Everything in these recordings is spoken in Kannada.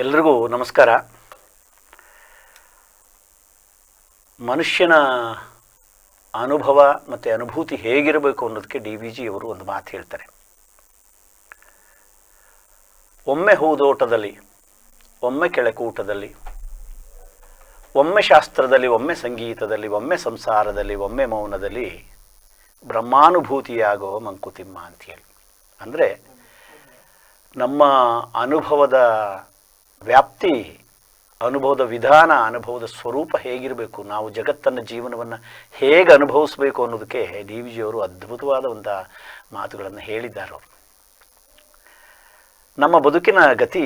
ಎಲ್ರಿಗೂ ನಮಸ್ಕಾರ. ಮನುಷ್ಯನ ಅನುಭವ ಮತ್ತು ಅನುಭೂತಿ ಹೇಗಿರಬೇಕು ಅನ್ನೋದಕ್ಕೆ ಡಿ ವಿ ಜಿಯವರು ಒಂದು ಮಾತು ಹೇಳ್ತಾರೆ. ಒಮ್ಮೆ ಹೂದೋಟದಲ್ಲಿ, ಒಮ್ಮೆ ಕೆಳಕೂಟದಲ್ಲಿ, ಒಮ್ಮೆ ಶಾಸ್ತ್ರದಲ್ಲಿ, ಒಮ್ಮೆ ಸಂಗೀತದಲ್ಲಿ, ಒಮ್ಮೆ ಸಂಸಾರದಲ್ಲಿ, ಒಮ್ಮೆ ಮೌನದಲ್ಲಿ ಬ್ರಹ್ಮಾನುಭೂತಿಯಾಗೋ ಮಂಕುತಿಮ್ಮ ಅಂತ ಹೇಳಿ. ಅಂದರೆ ನಮ್ಮ ಅನುಭವದ ವ್ಯಾಪ್ತಿ, ಅನುಭವದ ವಿಧಾನ, ಅನುಭವದ ಸ್ವರೂಪ ಹೇಗಿರಬೇಕು, ನಾವು ಜಗತ್ತನ್ನು, ಜೀವನವನ್ನು ಹೇಗೆ ಅನುಭವಿಸಬೇಕು ಅನ್ನೋದಕ್ಕೆ ಡಿ ವಿ ಜಿಯವರು ಅದ್ಭುತವಾದ ಒಂದು ಮಾತುಗಳನ್ನು ಹೇಳಿದ್ದಾರೆ. ಅವರು ನಮ್ಮ ಬದುಕಿನ ಗತಿ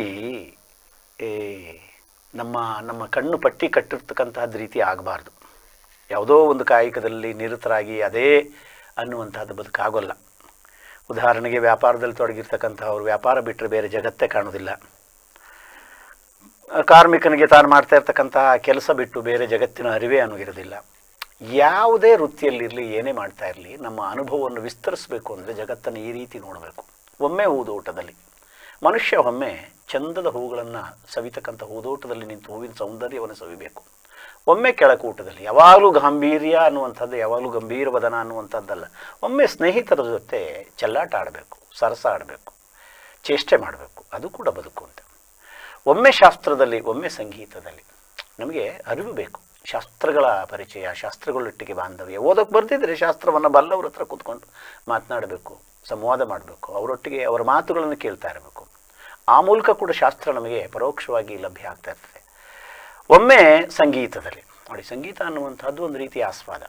ನಮ್ಮ ನಮ್ಮ ಕಣ್ಣು ಪಟ್ಟಿ ಕಟ್ಟಿರ್ತಕ್ಕಂತಹದ್ದು ರೀತಿ ಆಗಬಾರ್ದು. ಯಾವುದೋ ಒಂದು ಕಾಯಕದಲ್ಲಿ ನಿರತರಾಗಿ ಅದೇ ಅನ್ನುವಂಥದ್ದು ಬದುಕಾಗೋಲ್ಲ. ಉದಾಹರಣೆಗೆ ವ್ಯಾಪಾರದಲ್ಲಿ ತೊಡಗಿರ್ತಕ್ಕಂಥವ್ರು ವ್ಯಾಪಾರ ಬಿಟ್ಟರೆ ಬೇರೆ ಜಗತ್ತೇ ಕಾಣೋದಿಲ್ಲ. ಕಾರ್ಮಿಕನಿಗೆ ತಾನು ಮಾಡ್ತಾ ಇರ್ತಕ್ಕಂತಹ ಕೆಲಸ ಬಿಟ್ಟು ಬೇರೆ ಜಗತ್ತಿನ ಅರಿವೇ ಅನ್ನೋಗಿರೋದಿಲ್ಲ ಯಾವುದೇ ವೃತ್ತಿಯಲ್ಲಿರಲಿ, ಏನೇ ಮಾಡ್ತಾ ಇರಲಿ, ನಮ್ಮ ಅನುಭವವನ್ನು ವಿಸ್ತರಿಸಬೇಕು ಅಂದರೆ ಜಗತ್ತನ್ನು ಈ ರೀತಿ ನೋಡಬೇಕು. ಒಮ್ಮೆ ಹೂದೋಟದಲ್ಲಿ. ಮನುಷ್ಯ ಒಮ್ಮೆ ಚಂದದ ಹೂಗಳನ್ನು ಸವಿತಕ್ಕಂಥ ಹೂದೋಟದಲ್ಲಿ ನಿಂತು ಹೂವಿನ ಸೌಂದರ್ಯವನ್ನು ಸವಿಬೇಕು. ಒಮ್ಮೆ ಕೆಳಕೂಟದಲ್ಲಿ, ಯಾವಾಗಲೂ ಗಾಂಭೀರ್ಯ ಅನ್ನುವಂಥದ್ದು, ಯಾವಾಗಲೂ ಗಂಭೀರವದನ ಅನ್ನುವಂಥದ್ದಲ್ಲ. ಒಮ್ಮೆ ಸ್ನೇಹಿತರ ಜೊತೆ ಚೆಲ್ಲಾಟ ಆಡಬೇಕು, ಸರಸ ಆಡಬೇಕು, ಚೇಷ್ಟೆ ಮಾಡಬೇಕು, ಅದು ಕೂಡ ಬದುಕು ಅಂತ. ಒಮ್ಮೆ ಶಾಸ್ತ್ರದಲ್ಲಿ, ಒಮ್ಮೆ ಸಂಗೀತದಲ್ಲಿ. ನಮಗೆ ಅರಿವು ಬೇಕು. ಶಾಸ್ತ್ರಗಳ ಪರಿಚಯ, ಶಾಸ್ತ್ರಗಳೊಟ್ಟಿಗೆ ಬಾಂಧವ್ಯ. ಓದೋಕ್ಕೆ ಬರ್ತಿದ್ರೆ ಶಾಸ್ತ್ರವನ್ನು ಬಲ್ಲವ್ರ ಹತ್ರ ಕೂತ್ಕೊಂಡು ಮಾತನಾಡಬೇಕು, ಸಂವಾದ ಮಾಡಬೇಕು, ಅವರೊಟ್ಟಿಗೆ ಅವರ ಮಾತುಗಳನ್ನು ಕೇಳ್ತಾ ಇರಬೇಕು. ಆ ಮೂಲಕ ಕೂಡ ಶಾಸ್ತ್ರ ನಮಗೆ ಪರೋಕ್ಷವಾಗಿ ಲಭ್ಯ ಆಗ್ತಾ ಇರ್ತದೆ. ಒಮ್ಮೆ ಸಂಗೀತದಲ್ಲಿ. ನೋಡಿ, ಸಂಗೀತ ಅನ್ನುವಂಥದ್ದು ಒಂದು ರೀತಿಯ ಆಸ್ವಾದ.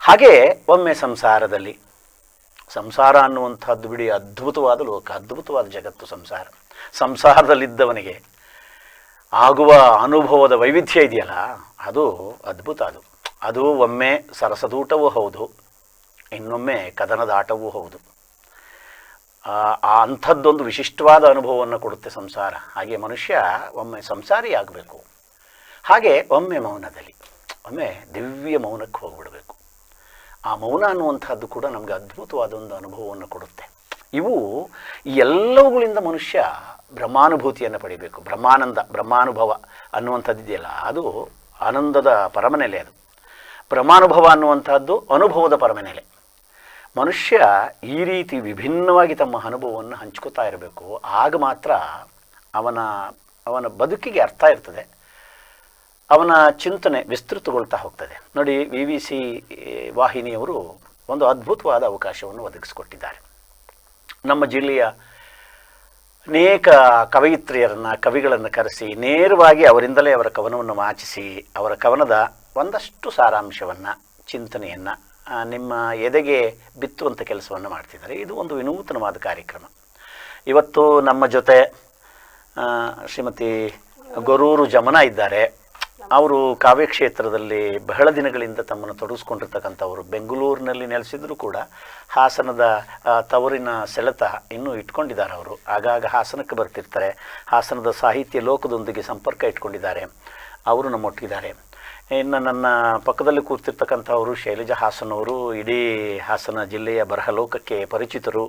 ಹಾಗೆ ಒಮ್ಮೆ ಸಂಸಾರದಲ್ಲಿ. ಸಂಸಾರ ಅನ್ನುವಂಥದ್ದು ಬಿಡಿ ಅದ್ಭುತವಾದ ಲೋಕ, ಅದ್ಭುತವಾದ ಜಗತ್ತು, ಸಂಸಾರ. ಸಂಸಾರದಲ್ಲಿದ್ದವನಿಗೆ ಆಗುವ ಅನುಭವದ ವೈವಿಧ್ಯ ಇದೆಯಲ್ಲ, ಅದು ಅದ್ಭುತ ಅದು. ಅದು ಒಮ್ಮೆ ಸರಸದೂಟವೂ ಹೌದು, ಇನ್ನೊಮ್ಮೆ ಕದನದಾಟವೂ ಹೌದು. ಆ ಅಂಥದ್ದೊಂದು ವಿಶಿಷ್ಟವಾದ ಅನುಭವವನ್ನು ಕೊಡುತ್ತೆ ಸಂಸಾರ. ಹಾಗೆ ಮನುಷ್ಯ ಒಮ್ಮೆ ಸಂಸಾರಿ ಆಗಬೇಕು. ಹಾಗೆ ಒಮ್ಮೆ ಮೌನದಲ್ಲಿ, ಒಮ್ಮೆ ದಿವ್ಯ ಮೌನಕ್ಕೆ ಹೋಗ್ಬಿಡಬೇಕು. ಆ ಮೌನ ಅನ್ನುವಂಥದ್ದು ಕೂಡ ನಮಗೆ ಅದ್ಭುತವಾದ ಒಂದು ಅನುಭವವನ್ನು ಕೊಡುತ್ತೆ. ಇವು ಎಲ್ಲವುಗಳಿಂದ ಮನುಷ್ಯ ಬ್ರಹ್ಮಾನುಭೂತಿಯನ್ನು ಪಡಿಬೇಕು, ಬ್ರಹ್ಮಾನಂದ, ಬ್ರಹ್ಮಾನುಭವ ಅನ್ನುವಂಥದ್ದು ಇದೆಯಲ್ಲ, ಅದು ಆನಂದದ ಪರಮನೆಲೆ ಅದು. ಬ್ರಹ್ಮಾನುಭವ ಅನ್ನುವಂಥದ್ದು ಅನುಭವದ ಪರಮನೆಲೆ. ಮನುಷ್ಯ ಈ ರೀತಿ ವಿಭಿನ್ನವಾಗಿ ತಮ್ಮ ಅನುಭವವನ್ನು ಹಂಚ್ಕೋತಾ ಇರಬೇಕು, ಆಗ ಮಾತ್ರ ಅವನ ಅವನ ಬದುಕಿಗೆ ಅರ್ಥ ಇರ್ತದೆ. ಅವನ ಚಿಂತನೆ ವಿಸ್ತೃತಗೊಳ್ತಾ ಹೋಗ್ತದೆ. ನೋಡಿ, ವಿ ವಿ ಸಿ ವಾಹಿನಿಯವರು ಒಂದು ಅದ್ಭುತವಾದ ಅವಕಾಶವನ್ನು ಒದಗಿಸಿಕೊಟ್ಟಿದ್ದಾರೆ. ನಮ್ಮ ಜಿಲ್ಲೆಯ ಅನೇಕ ಕವಯಿತ್ರಿಯರನ್ನು, ಕವಿಗಳನ್ನು ಕರೆಸಿ ನೇರವಾಗಿ ಅವರಿಂದಲೇ ಅವರ ಕವನವನ್ನು ವಾಚಿಸಿ ಅವರ ಕವನದ ಒಂದಷ್ಟು ಸಾರಾಂಶವನ್ನು, ಚಿಂತನೆಯನ್ನು ನಿಮ್ಮ ಎದೆಗೆ ಬಿತ್ತುವಂಥ ಕೆಲಸವನ್ನು ಮಾಡ್ತಿದ್ದಾರೆ. ಇದು ಒಂದು ವಿನೂತನವಾದ ಕಾರ್ಯಕ್ರಮ. ಇವತ್ತು ನಮ್ಮ ಜೊತೆ ಶ್ರೀಮತಿ ಗೊರೂರು ಜಮನ ಇದ್ದಾರೆ. ಅವರು ಕಾವ್ಯ ಕ್ಷೇತ್ರದಲ್ಲಿ ಬಹಳ ದಿನಗಳಿಂದ ತಮ್ಮನ್ನು ತೊಡಗಿಸ್ಕೊಂಡಿರ್ತಕ್ಕಂಥವರು. ಬೆಂಗಳೂರಿನಲ್ಲಿ ನೆಲೆಸಿದ್ರು ಕೂಡ ಹಾಸನದ ತವರಿನ ಸೆಳೆತ ಇನ್ನೂ ಇಟ್ಕೊಂಡಿದ್ದಾರೆ ಅವರು. ಆಗಾಗ ಹಾಸನಕ್ಕೆ ಬರ್ತಿರ್ತಾರೆ. ಹಾಸನದ ಸಾಹಿತ್ಯ ಲೋಕದೊಂದಿಗೆ ಸಂಪರ್ಕ ಇಟ್ಕೊಂಡಿದ್ದಾರೆ. ಅವರು ನಮ್ಮೊಟ್ಟಿದ್ದಾರೆ ಇನ್ನು ನನ್ನ ಪಕ್ಕದಲ್ಲಿ ಕೂರ್ತಿರ್ತಕ್ಕಂಥವರು ಶೈಲಜಾ ಹಾಸನವರು, ಇಡೀ ಹಾಸನ ಜಿಲ್ಲೆಯ ಬರಹ ಲೋಕಕ್ಕೆ ಪರಿಚಿತರು.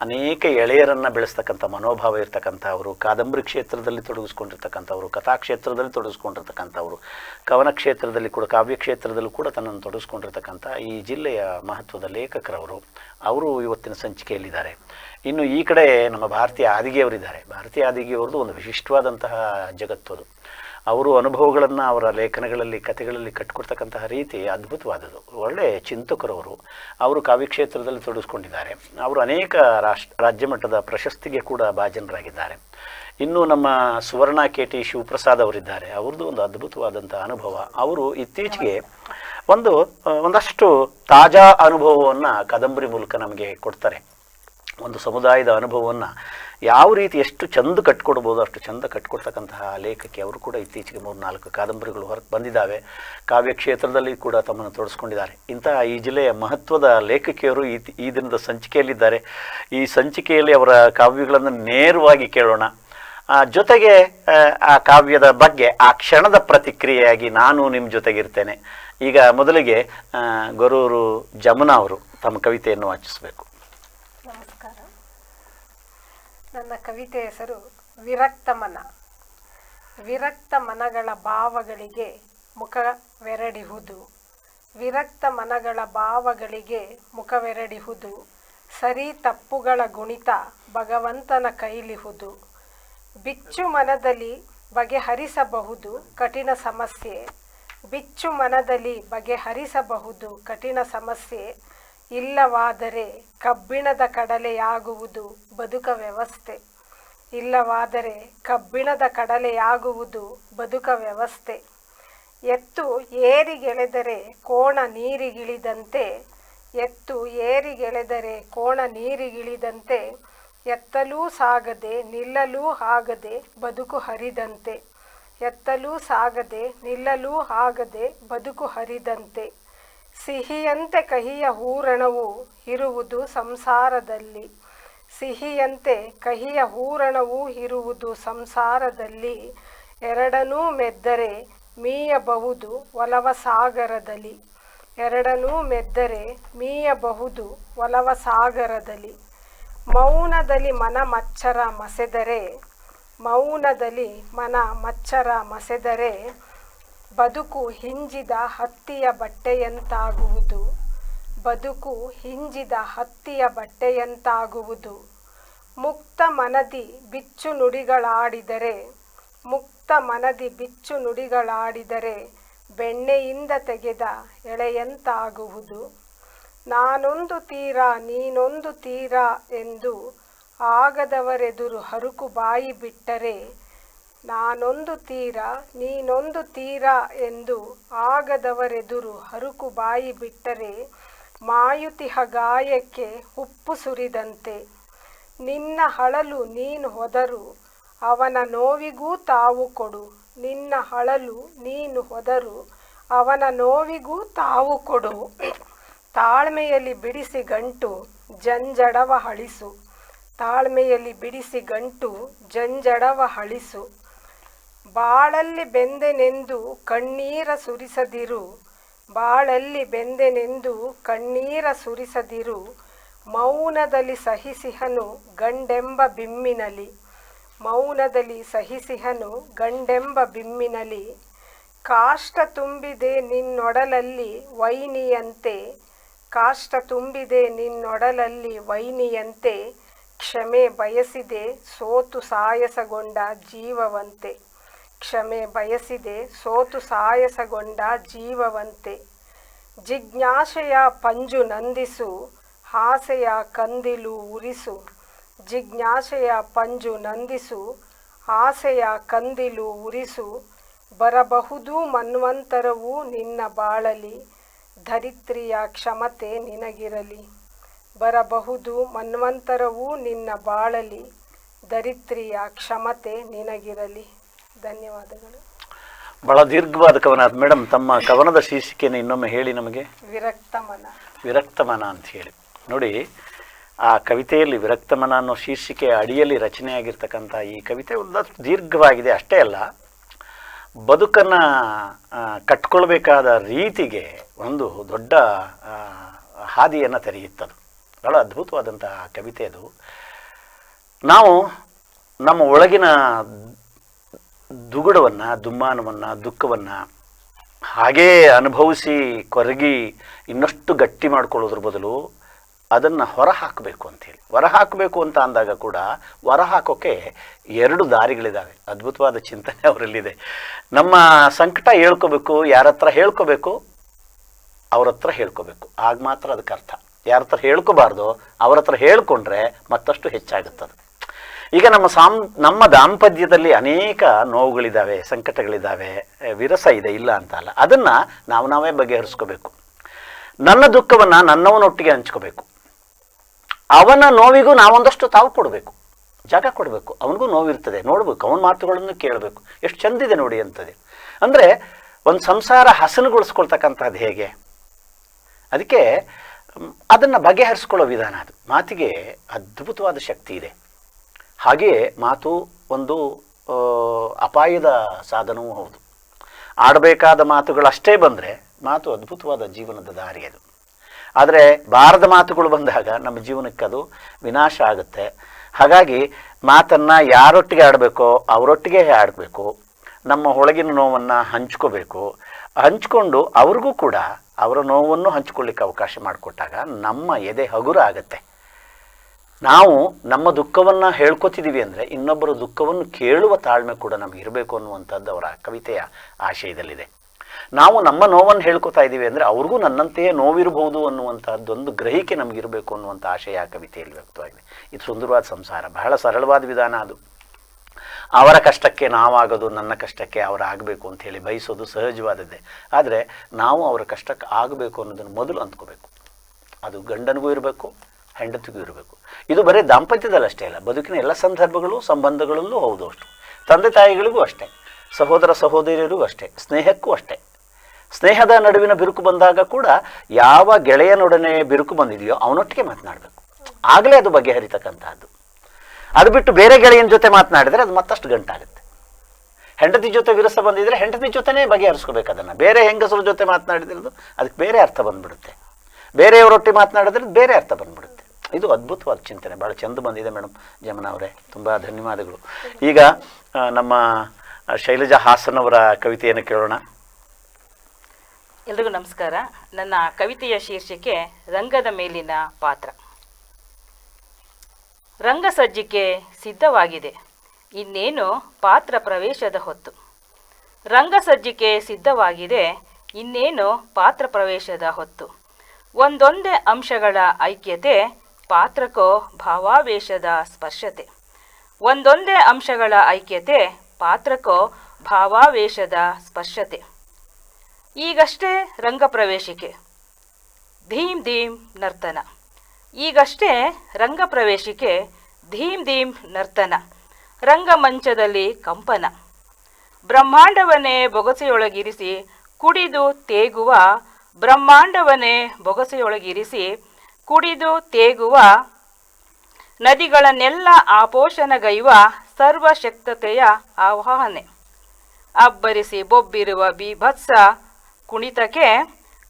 ಅನೇಕ ಎಳೆಯರನ್ನು ಬೆಳೆಸ್ತಕ್ಕಂಥ ಮನೋಭಾವ ಇರ್ತಕ್ಕಂಥವರು, ಕಾದಂಬರಿ ಕ್ಷೇತ್ರದಲ್ಲಿ ತೊಡಗಿಸ್ಕೊಂಡಿರ್ತಕ್ಕಂಥವ್ರು ಕಥಾ ಕ್ಷೇತ್ರದಲ್ಲಿ ತೊಡಗಿಸ್ಕೊಂಡಿರ್ತಕ್ಕಂಥವರು, ಕವನ ಕ್ಷೇತ್ರದಲ್ಲಿ ಕೂಡ, ಕಾವ್ಯ ಕ್ಷೇತ್ರದಲ್ಲೂ ಕೂಡ ತನ್ನನ್ನು ತೊಡಗಿಸ್ಕೊಂಡಿರ್ತಕ್ಕಂಥ ಈ ಜಿಲ್ಲೆಯ ಮಹತ್ವದ ಲೇಖಕರವರು. ಅವರು ಇವತ್ತಿನ ಸಂಚಿಕೆಯಲ್ಲಿದ್ದಾರೆ. ಇನ್ನು ಈ ಕಡೆ ನಮ್ಮ ಭಾರತೀಯ ಆದಿಗೆಯವರಿದ್ದಾರೆ. ಭಾರತೀಯ ಆದಿಗೆಯವ್ರದ್ದು ಒಂದು ವಿಶಿಷ್ಟವಾದಂತಹ ಜಗತ್ತು ಅದು. ಅವರು ಅನುಭವಗಳನ್ನು ಅವರ ಲೇಖನಗಳಲ್ಲಿ, ಕಥೆಗಳಲ್ಲಿ ಕಟ್ಕೊಡ್ತಕ್ಕಂತಹ ರೀತಿ ಅದ್ಭುತವಾದದ್ದು. ಒಳ್ಳೆಯ ಚಿಂತಕರವರು. ಅವರು ಕಾವ್ಯಕ್ಷೇತ್ರದಲ್ಲಿ ತೊಡಗಿಸ್ಕೊಂಡಿದ್ದಾರೆ. ಅವರು ಅನೇಕ ರಾಷ್ಟ್ರ ರಾಜ್ಯ ಮಟ್ಟದ ಪ್ರಶಸ್ತಿಗೆ ಕೂಡ ಭಾಜನರಾಗಿದ್ದಾರೆ. ಇನ್ನು ನಮ್ಮ ಸುವರ್ಣ ಕೆ ಟಿ ಶಿವಪ್ರಸಾದ್ ಅವರಿದ್ದಾರೆ. ಅವ್ರದ್ದು ಒಂದು ಅದ್ಭುತವಾದಂಥ ಅನುಭವ. ಅವರು ಇತ್ತೀಚೆಗೆ ಒಂದು, ಒಂದಷ್ಟು ತಾಜಾ ಅನುಭವವನ್ನು ಕಾದಂಬರಿ ಮೂಲಕ ನಮಗೆ ಕೊಡ್ತಾರೆ. ಒಂದು ಸಮುದಾಯದ ಅನುಭವವನ್ನು ಯಾವ ರೀತಿ ಎಷ್ಟು ಚಂದ ಕಟ್ಕೊಡ್ಬೋದು, ಅಷ್ಟು ಚಂದ ಕಟ್ಕೊಡ್ತಕ್ಕಂತಹ ಲೇಖಕಿ ಅವರು ಕೂಡ ಇತ್ತೀಚೆಗೆ ಮೂರು ನಾಲ್ಕು ಕಾದಂಬರಿಗಳು ಹೊರಗೆ ಬಂದಿದ್ದಾವೆ. ಕಾವ್ಯ ಕ್ಷೇತ್ರದಲ್ಲಿ ಕೂಡ ತಮ್ಮನ್ನು ತೋರಿಸ್ಕೊಂಡಿದ್ದಾರೆ ಇಂತಹ ಈ ಜಿಲ್ಲೆಯ ಮಹತ್ವದ ಲೇಖಕಿಯರು ಈ ಈ ದಿನದ ಸಂಚಿಕೆಯಲ್ಲಿದ್ದಾರೆ. ಈ ಸಂಚಿಕೆಯಲ್ಲಿ ಅವರ ಕಾವ್ಯಗಳನ್ನು ನೇರವಾಗಿ ಕೇಳೋಣ. ಜೊತೆಗೆ, ಆ ಕಾವ್ಯದ ಬಗ್ಗೆ, ಆ ಕ್ಷಣದ ಪ್ರತಿಕ್ರಿಯೆಯಾಗಿ ನಾನು ನಿಮ್ಮ ಜೊತೆಗಿರ್ತೇನೆ. ಈಗ ಮೊದಲಿಗೆ ಗೊರೂರು ಜಮುನಾ ಅವರು ತಮ್ಮ ಕವಿತೆಯನ್ನು ವಾಚಿಸಬೇಕು ನಮಸ್ಕಾರ ನನ್ನ ಕವಿತೆ ಹೆಸರು ವಿರಕ್ತ ಮನ. ವಿರಕ್ತ ಮನಗಳ ಭಾವಗಳಿಗೆ ಮುಖವೆರಡಿಹುದು. ವಿರಕ್ತ ಮನಗಳ ಭಾವಗಳಿಗೆ ಮುಖವೆರಡಿಹುದು. ಸರಿ ತಪ್ಪುಗಳ ಗುಣಿತ ಭಗವಂತನ ಕೈಲಿಹುದು. ಬಿಚ್ಚು ಮನದಲ್ಲಿ ಬಗೆಹರಿಸಬಹುದು ಕಠಿಣ ಸಮಸ್ಯೆ. ಬಿಚ್ಚು ಮನದಲ್ಲಿ ಬಗೆಹರಿಸಬಹುದು ಕಠಿಣ ಸಮಸ್ಯೆ. ಇಲ್ಲವಾದರೆ ಕಬ್ಬಿಣದ ಕಡಲೆಯಾಗುವುದು ಬದುಕ ವ್ಯವಸ್ಥೆ. ಇಲ್ಲವಾದರೆ ಕಬ್ಬಿಣದ ಕಡಲೆಯಾಗುವುದು ಬದುಕ ವ್ಯವಸ್ಥೆ. ಎತ್ತು ಏರಿಗೆಳೆದರೆ ಕೋಣ ನೀರಿಗಿಳಿದಂತೆ, ಎತ್ತು ಏರಿಗೆಳೆದರೆ ಕೋಣ ನೀರಿಗಿಳಿದಂತೆ, ಎತ್ತಲೂ ಸಾಗದೆ ನಿಲ್ಲಲೂ ಆಗದೆ ಬದುಕು ಹರಿದಂತೆ, ಎತ್ತಲೂ ಸಾಗದೆ ನಿಲ್ಲಲೂ ಆಗದೆ ಬದುಕು ಹರಿದಂತೆ. ಸಿಹಿಯಂತೆ ಕಹಿಯ ಹೂರಣವು ಇರುವುದು ಸಂಸಾರದಲ್ಲಿ. ಸಿಹಿಯಂತೆ ಕಹಿಯ ಹೂರಣವು ಇರುವುದು ಸಂಸಾರದಲ್ಲಿ. ಎರಡನೂ ಮೆದ್ದರೆ ಮೀಯಬಹುದು ಒಲವ ಸಾಗರದಲ್ಲಿ ಎರಡನೂ ಮೆದ್ದರೆ ಮೀಯಬಹುದು ಒಲವ ಸಾಗರದಲ್ಲಿ ಮೌನದಲ್ಲಿ ಮನ ಮಚ್ಚರ ಮಸೆದರೆ, ಮೌನದಲ್ಲಿ ಮನ ಮಚ್ಚರ ಮಸೆದರೆ ಬದುಕು ಹಿಂಜಿದ ಹತ್ತಿಯ ಬಟ್ಟೆಯಂತಾಗುವುದು. ಬದುಕು ಹಿಂಜಿದ ಹತ್ತಿಯ ಬಟ್ಟೆಯಂತಾಗುವುದು. ಮುಕ್ತ ಮನದಿ ಬಿಚ್ಚು ನುಡಿಗಳಾಡಿದರೆ, ಮುಕ್ತ ಮನದಿ ಬಿಚ್ಚು ನುಡಿಗಳಾಡಿದರೆ ಬೆಣ್ಣೆಯಿಂದ ತೆಗೆದ ಎಳೆಯಂತಾಗುವುದು. ನಾನೊಂದು ತೀರಾ, ನೀನೊಂದು ತೀರಾ ಎಂದು ಆಗದವರೆದುರು ಹರುಕು ಬಾಯಿ ಬಿಟ್ಟರೆ ನಾನೊಂದು ತೀರ, ನೀನೊಂದು ತೀರ ಎಂದು ಆಗದವರೆದುರು ಹರುಕು ಬಾಯಿ ಬಿಟ್ಟರೆ ಮಾಯುತಿಹ ಗಾಯಕ್ಕೆ ಉಪ್ಪು ಸುರಿದಂತೆ. ನಿನ್ನ ಹಳಲು ನೀನು ಹೊದರು, ಅವನ ನೋವಿಗೂ ತಾವು ಕೊಡು. ನಿನ್ನ ಹಳಲು ನೀನು ಹೊದರು, ಅವನ ನೋವಿಗೂ ತಾವು ಕೊಡು. ತಾಳ್ಮೆಯಲ್ಲಿ ಬಿಡಿಸಿ ಗಂಟು, ಜಂಜಡವ ಹಳಿಸು. ತಾಳ್ಮೆಯಲ್ಲಿ ಬಿಡಿಸಿ ಗಂಟು, ಜಂಜಡವ ಹಳಿಸು. ಬಾಳಲ್ಲಿ ಬೆಂದೆನೆಂದು ಕಣ್ಣೀರ ಸುರಿಸದಿರು, ಬಾಳಲ್ಲಿ ಬೆಂದೆನೆಂದು ಕಣ್ಣೀರ ಸುರಿಸದಿರು, ಮೌನದಲ್ಲಿ ಸಹಿಸಿಹನು ಗಂಡೆಂಬ ಬಿಮ್ಮಿನಲಿ, ಮೌನದಲ್ಲಿ ಸಹಿಸಿಹನು ಗಂಡೆಂಬ ಬಿಮ್ಮಿನಲಿ, ಕಾಷ್ಟ ತುಂಬಿದೆ ನಿನ್ನೊಡಲಲ್ಲಿ ವೈನಿಯಂತೆ, ಕಾಷ್ಟ ತುಂಬಿದೆ ನಿನ್ನೊಡಲಲ್ಲಿ ವೈನಿಯಂತೆ, ಕ್ಷಮೆ ಬಯಸಿದೆ ಸೋತು ಸಾಯಸಗೊಂಡ ಜೀವವಂತೆ. ಕ್ಷಮೆ ಬಯಸಿದೆ, ಸೋತು ಸಾಯಸಗೊಂಡ ಜೀವವಂತೆ. ಜಿಜ್ಞಾಸೆಯ ಪಂಜು ನಂದಿಸು ಆಸೆಯ ಕಂದಿಲು ಉರಿಸು. ಜಿಜ್ಞಾಸೆಯ ಪಂಜು ನಂದಿಸು ಆಸೆಯ ಕಂದಿಲು ಉರಿಸು. ಬರಬಹುದು ಮನ್ವಂತರವು ನಿನ್ನ ಬಾಳಲಿ, ಧರಿತ್ರಿಯ ಕ್ಷಮತೆ ನಿನಗಿರಲಿ. ಬರಬಹುದು ಮನ್ವಂತರವು ನಿನ್ನ ಬಾಳಲಿ, ಧರಿತ್ರಿಯ ಕ್ಷಮತೆ ನಿನಗಿರಲಿ. ಧನ್ಯವಾದಗಳು. ಬಹಳ ದೀರ್ಘವಾದ ಕವನ ಅದು ಮೇಡಮ್ ತಮ್ಮ ಕವನದ ಶೀರ್ಷಿಕೆಯನ್ನು ಇನ್ನೊಮ್ಮೆ ಹೇಳಿ ನಮಗೆ. ವಿರಕ್ತಮನ. ವಿರಕ್ತಮನ ಅಂತ ಹೇಳಿ. ನೋಡಿ ಆ ಕವಿತೆಯಲ್ಲಿ ವಿರಕ್ತಮನ ಅನ್ನೋ ಶೀರ್ಷಿಕೆಯ ಅಡಿಯಲ್ಲಿ ರಚನೆಯಾಗಿರ್ತಕ್ಕಂಥ ಈ ಕವಿತೆ ಒಂದು ದೀರ್ಘವಾಗಿದೆ ಅಷ್ಟೇ ಅಲ್ಲ. ಬದುಕನ್ನು ಕಟ್ಕೊಳ್ಬೇಕಾದ ರೀತಿಗೆ ಒಂದು ದೊಡ್ಡ ಹಾದಿಯನ್ನು ತೆರೆಯುತ್ತದು. ಬಹಳ ಅದ್ಭುತವಾದಂತಹ ಕವಿತೆ ಅದು. ನಾವು ನಮ್ಮ ಒಳಗಿನ ದುಗುಡವನ್ನು, ದುಮ್ಮಾನವನ್ನು, ದುಃಖವನ್ನು ಹಾಗೇ ಅನುಭವಿಸಿ ಕೊರಗಿ ಇನ್ನಷ್ಟು ಗಟ್ಟಿ ಮಾಡ್ಕೊಳ್ಳೋದ್ರ ಬದಲು ಅದನ್ನು ಹೊರ ಹಾಕಬೇಕು ಅಂತೇಳಿ ಹೊರ ಹಾಕಬೇಕು ಅಂತ ಅಂದಾಗ ಕೂಡ ಹೊರ ಹಾಕೋಕೆ ಎರಡು ದಾರಿಗಳಿದ್ದಾವೆ ಅದ್ಭುತವಾದ ಚಿಂತನೆ ಅವರಲ್ಲಿದೆ. ನಮ್ಮ ಸಂಕಟ ಹೇಳ್ಕೋಬೇಕು, ಯಾರ ಹತ್ರ ಹೇಳ್ಕೋಬೇಕು, ಅವ್ರ ಹತ್ರ ಹೇಳ್ಕೋಬೇಕು. ಆಗ ಮಾತ್ರ ಅದಕ್ಕೆ ಅರ್ಥ. ಯಾರ ಹತ್ರ ಹೇಳ್ಕೋಬಾರ್ದು, ಅವ್ರ ಹತ್ರ ಹೇಳ್ಕೊಂಡ್ರೆ ಮತ್ತಷ್ಟು ಹೆಚ್ಚಾಗುತ್ತದೆ. ಈಗ ನಮ್ಮ ಸಾಮ್, ನಮ್ಮ ದಾಂಪತ್ಯದಲ್ಲಿ ಅನೇಕ ನೋವುಗಳಿದ್ದಾವೆ, ಸಂಕಟಗಳಿದ್ದಾವೆ ವಿರಸ ಇದೆ, ಇಲ್ಲ ಅಂತ ಅಲ್ಲ. ಅದನ್ನು ನಾವು ನಾವೇ ಬಗೆಹರಿಸ್ಕೋಬೇಕು. ನನ್ನ ದುಃಖವನ್ನು ನನ್ನವನೊಟ್ಟಿಗೆ ಹಂಚ್ಕೋಬೇಕು. ಅವನ ನೋವಿಗೂ ನಾವೊಂದಷ್ಟು ತಾವು ಕೊಡಬೇಕು. ಜಾಗ ಕೊಡಬೇಕು. ಅವನಿಗೂ ನೋವಿರ್ತದೆ. ನೋಡಬೇಕು. ಅವನ ಮಾತುಗಳನ್ನು ಕೇಳಬೇಕು. ಎಷ್ಟು ಚಂದಿದೆ ನೋಡಿ ಅಂತದೆ. ಅಂದರೆ ಒಂದು ಸಂಸಾರ ಹಸನುಗೊಳಿಸ್ಕೊಳ್ತಕ್ಕಂಥದ್ದು ಹೇಗೆ? ಅದಕ್ಕೆ, ಅದನ್ನು ಬಗೆಹರಿಸ್ಕೊಳ್ಳೋ ವಿಧಾನ ಅದು. ಮಾತಿಗೆ ಅದ್ಭುತವಾದ ಶಕ್ತಿ ಇದೆ. ಹಾಗೆಯೇ ಮಾತು ಒಂದು ಅಪಾಯದ ಸಾಧನವೂ ಹೌದು. ಆಡಬೇಕಾದ ಮಾತುಗಳಷ್ಟೇ ಬಂದರೆ ಮಾತು ಅದ್ಭುತವಾದ ಜೀವನದ ದಾರಿ ಅದು. ಆದರೆ ಬಾರದ ಮಾತುಗಳು ಬಂದಾಗ ನಮ್ಮ ಜೀವನಕ್ಕೆ ಅದು ವಿನಾಶ ಆಗುತ್ತೆ. ಹಾಗಾಗಿ ಮಾತನ್ನು ಯಾರೊಟ್ಟಿಗೆ ಆಡಬೇಕೋ ಅವರೊಟ್ಟಿಗೆ ಆಡಬೇಕು. ನಮ್ಮ ಒಳಗಿನ ನೋವನ್ನು ಹಂಚ್ಕೋಬೇಕು. ಹಂಚ್ಕೊಂಡು ಅವ್ರಿಗೂ ಕೂಡ ಅವರ ನೋವನ್ನು ಹಂಚಿಕೊಳ್ಳಿಕ್ಕೆ ಅವಕಾಶ ಮಾಡಿಕೊಟ್ಟಾಗ ನಮ್ಮ ಎದೆ ಹಗುರ ಆಗತ್ತೆ. ನಾವು ನಮ್ಮ ದುಃಖವನ್ನು ಹೇಳ್ಕೊತಿದ್ದೀವಿ ಅಂದರೆ ಇನ್ನೊಬ್ಬರ ದುಃಖವನ್ನು ಕೇಳುವ ತಾಳ್ಮೆ ಕೂಡ ನಮಗೆ ಇರಬೇಕು ಅನ್ನುವಂಥದ್ದು ಅವರ ಕವಿತೆಯ ಆಶಯದಲ್ಲಿದೆ. ನಾವು ನಮ್ಮ ನೋವನ್ನು ಹೇಳ್ಕೊತಾ ಇದ್ದೀವಿ ಅಂದರೆ ಅವ್ರಿಗೂ ನನ್ನಂತೆಯೇ ನೋವಿರಬಹುದು ಅನ್ನುವಂಥದ್ದೊಂದು ಗ್ರಹಿಕೆ ನಮಗಿರಬೇಕು ಅನ್ನುವಂಥ ಆಶಯ ಆ ಕವಿತೆಯಲ್ಲಿ ವ್ಯಕ್ತವಾಗಿದೆ. ಇದು ಸುಂದರವಾದ ಸಂಸಾರ, ಬಹಳ ಸರಳವಾದ ವಿಧಾನ ಅದು. ಅವರ ಕಷ್ಟಕ್ಕೆ ನಾವಾಗೋದು, ನನ್ನ ಕಷ್ಟಕ್ಕೆ ಆಗಬೇಕು ಅಂತ ಹೇಳಿ ಬಯಸೋದು ಸಹಜವಾದದ್ದೇ. ಆದರೆ ನಾವು ಅವರ ಕಷ್ಟಕ್ಕೆ ಆಗಬೇಕು ಅನ್ನೋದನ್ನು ಮೊದಲು ಅಂದ್ಕೋಬೇಕು. ಅದು ಗಂಡನಿಗೂ ಇರಬೇಕು, ಹೆಂಡತಿಗೂ ಇರಬೇಕು. ಇದು ಬರೀ ದಾಂಪತ್ಯದಲ್ಲಿ ಅಷ್ಟೇ ಅಲ್ಲ, ಬದುಕಿನ ಎಲ್ಲ ಸಂದರ್ಭಗಳು ಸಂಬಂಧಗಳಲ್ಲೂ ಹೌದು ಅಷ್ಟು. ತಂದೆ ತಾಯಿಗಳಿಗೂ ಅಷ್ಟೇ, ಸಹೋದರ ಸಹೋದರಿಯರಿಗೂ ಅಷ್ಟೇ, ಸ್ನೇಹಕ್ಕೂ ಅಷ್ಟೇ. ಸ್ನೇಹದ ನಡುವಿನ ಬಿರುಕು ಬಂದಾಗ ಕೂಡ ಯಾವ ಗೆಳೆಯನೊಡನೆ ಬಿರುಕು ಬಂದಿದೆಯೋ ಅವನೊಟ್ಟಿಗೆ ಮಾತನಾಡಬೇಕು. ಆಗಲೇ ಅದು ಬಗೆಹರಿತಕ್ಕಂಥದ್ದು ಅದು ಬಿಟ್ಟು ಬೇರೆ ಗೆಳೆಯನ ಜೊತೆ ಮಾತನಾಡಿದರೆ ಅದು ಮತ್ತಷ್ಟು ಗಂಟಾಗುತ್ತೆ. ಹೆಂಡತಿ ಜೊತೆ ವಿರಸ ಬಂದಿದ್ರೆ ಹೆಂಡತಿ ಜೊತೆನೇ ಬಗೆಹರಿಸ್ಕೋಬೇಕು ಅದನ್ನು. ಬೇರೆ ಹೆಂಗಸರ ಜೊತೆ ಮಾತನಾಡಿದ್ರದು ಅದಕ್ಕೆ ಬೇರೆ ಅರ್ಥ ಬಂದ್ಬಿಡುತ್ತೆ. ಬೇರೆಯವರೊಟ್ಟಿ ಮಾತನಾಡಿದ್ರೆ ಬೇರೆ ಅರ್ಥ ಬಂದ್ಬಿಡುತ್ತೆ. ಇದು ಅದ್ಭುತವಾದ ಚಿಂತನೆ. ಭಾಳ ಚೆಂದ ಬಂದಿದೆ ಮೇಡಮ್ ಜಮನ ಅವರೇ. ತುಂಬ ಧನ್ಯವಾದಗಳು. ಈಗ ನಮ್ಮ ಶೈಲಜಾ ಹಾಸನ್ ಅವರ ಕವಿತೆಯನ್ನು ಕೇಳೋಣ. ಎಲ್ರಿಗೂ ನಮಸ್ಕಾರ. ನನ್ನ ಕವಿತೆಯ ಶೀರ್ಷಿಕೆ ರಂಗದ ಮೇಲಿನ ಪಾತ್ರ. ರಂಗಸಜ್ಜಿಕೆ ಸಿದ್ಧವಾಗಿದೆ. ಇನ್ನೇನು ಪಾತ್ರ ಪ್ರವೇಶದ ಹೊತ್ತು. ರಂಗಸಜ್ಜಿಕೆ ಸಿದ್ಧವಾಗಿದೆ, ಇನ್ನೇನು ಪಾತ್ರ ಪ್ರವೇಶದ ಹೊತ್ತು. ಒಂದೊಂದೇ ಅಂಶಗಳ ಐಕ್ಯತೆ ಪಾತ್ರಕ್ಕೋ ಭಾವಾವೇಶದ ಸ್ಪರ್ಶತೆ. ಒಂದೊಂದೇ ಅಂಶಗಳ ಐಕ್ಯತೆ ಪಾತ್ರಕ್ಕೋ ಭಾವಾವೇಶದ ಸ್ಪರ್ಶತೆ. ಈಗಷ್ಟೇ ರಂಗಪ್ರವೇಶಿಕೆ. ಧೀಮ್ ಧೀಮ್ ನರ್ತನ. ಈಗಷ್ಟೇ ರಂಗಪ್ರವೇಶಿಕೆ, ಧೀಮ್ ಧೀಮ್ ನರ್ತನ. ರಂಗಮಂಚದಲ್ಲಿ ಕಂಪನ. ಬ್ರಹ್ಮಾಂಡವನೇ ಬೊಗಸೆಯೊಳಗಿರಿಸಿ ಕುಡಿದು ತೇಗುವ ಬ್ರಹ್ಮಾಂಡವನೇ ಬೊಗಸೆಯೊಳಗಿರಿಸಿ ಕುಡಿದು ತೇಗುವ ನದಿಗಳನ್ನೆಲ್ಲ ಆಪೋಷಣಗೈವ ಸರ್ವಶಕ್ತತೆಯ ಆವಾಹನೆ ಅಬ್ಬರಿಸಿ ಬೊಬ್ಬಿರುವ ಬೀಭತ್ಸ ಕುಣಿತಕ್ಕೆ,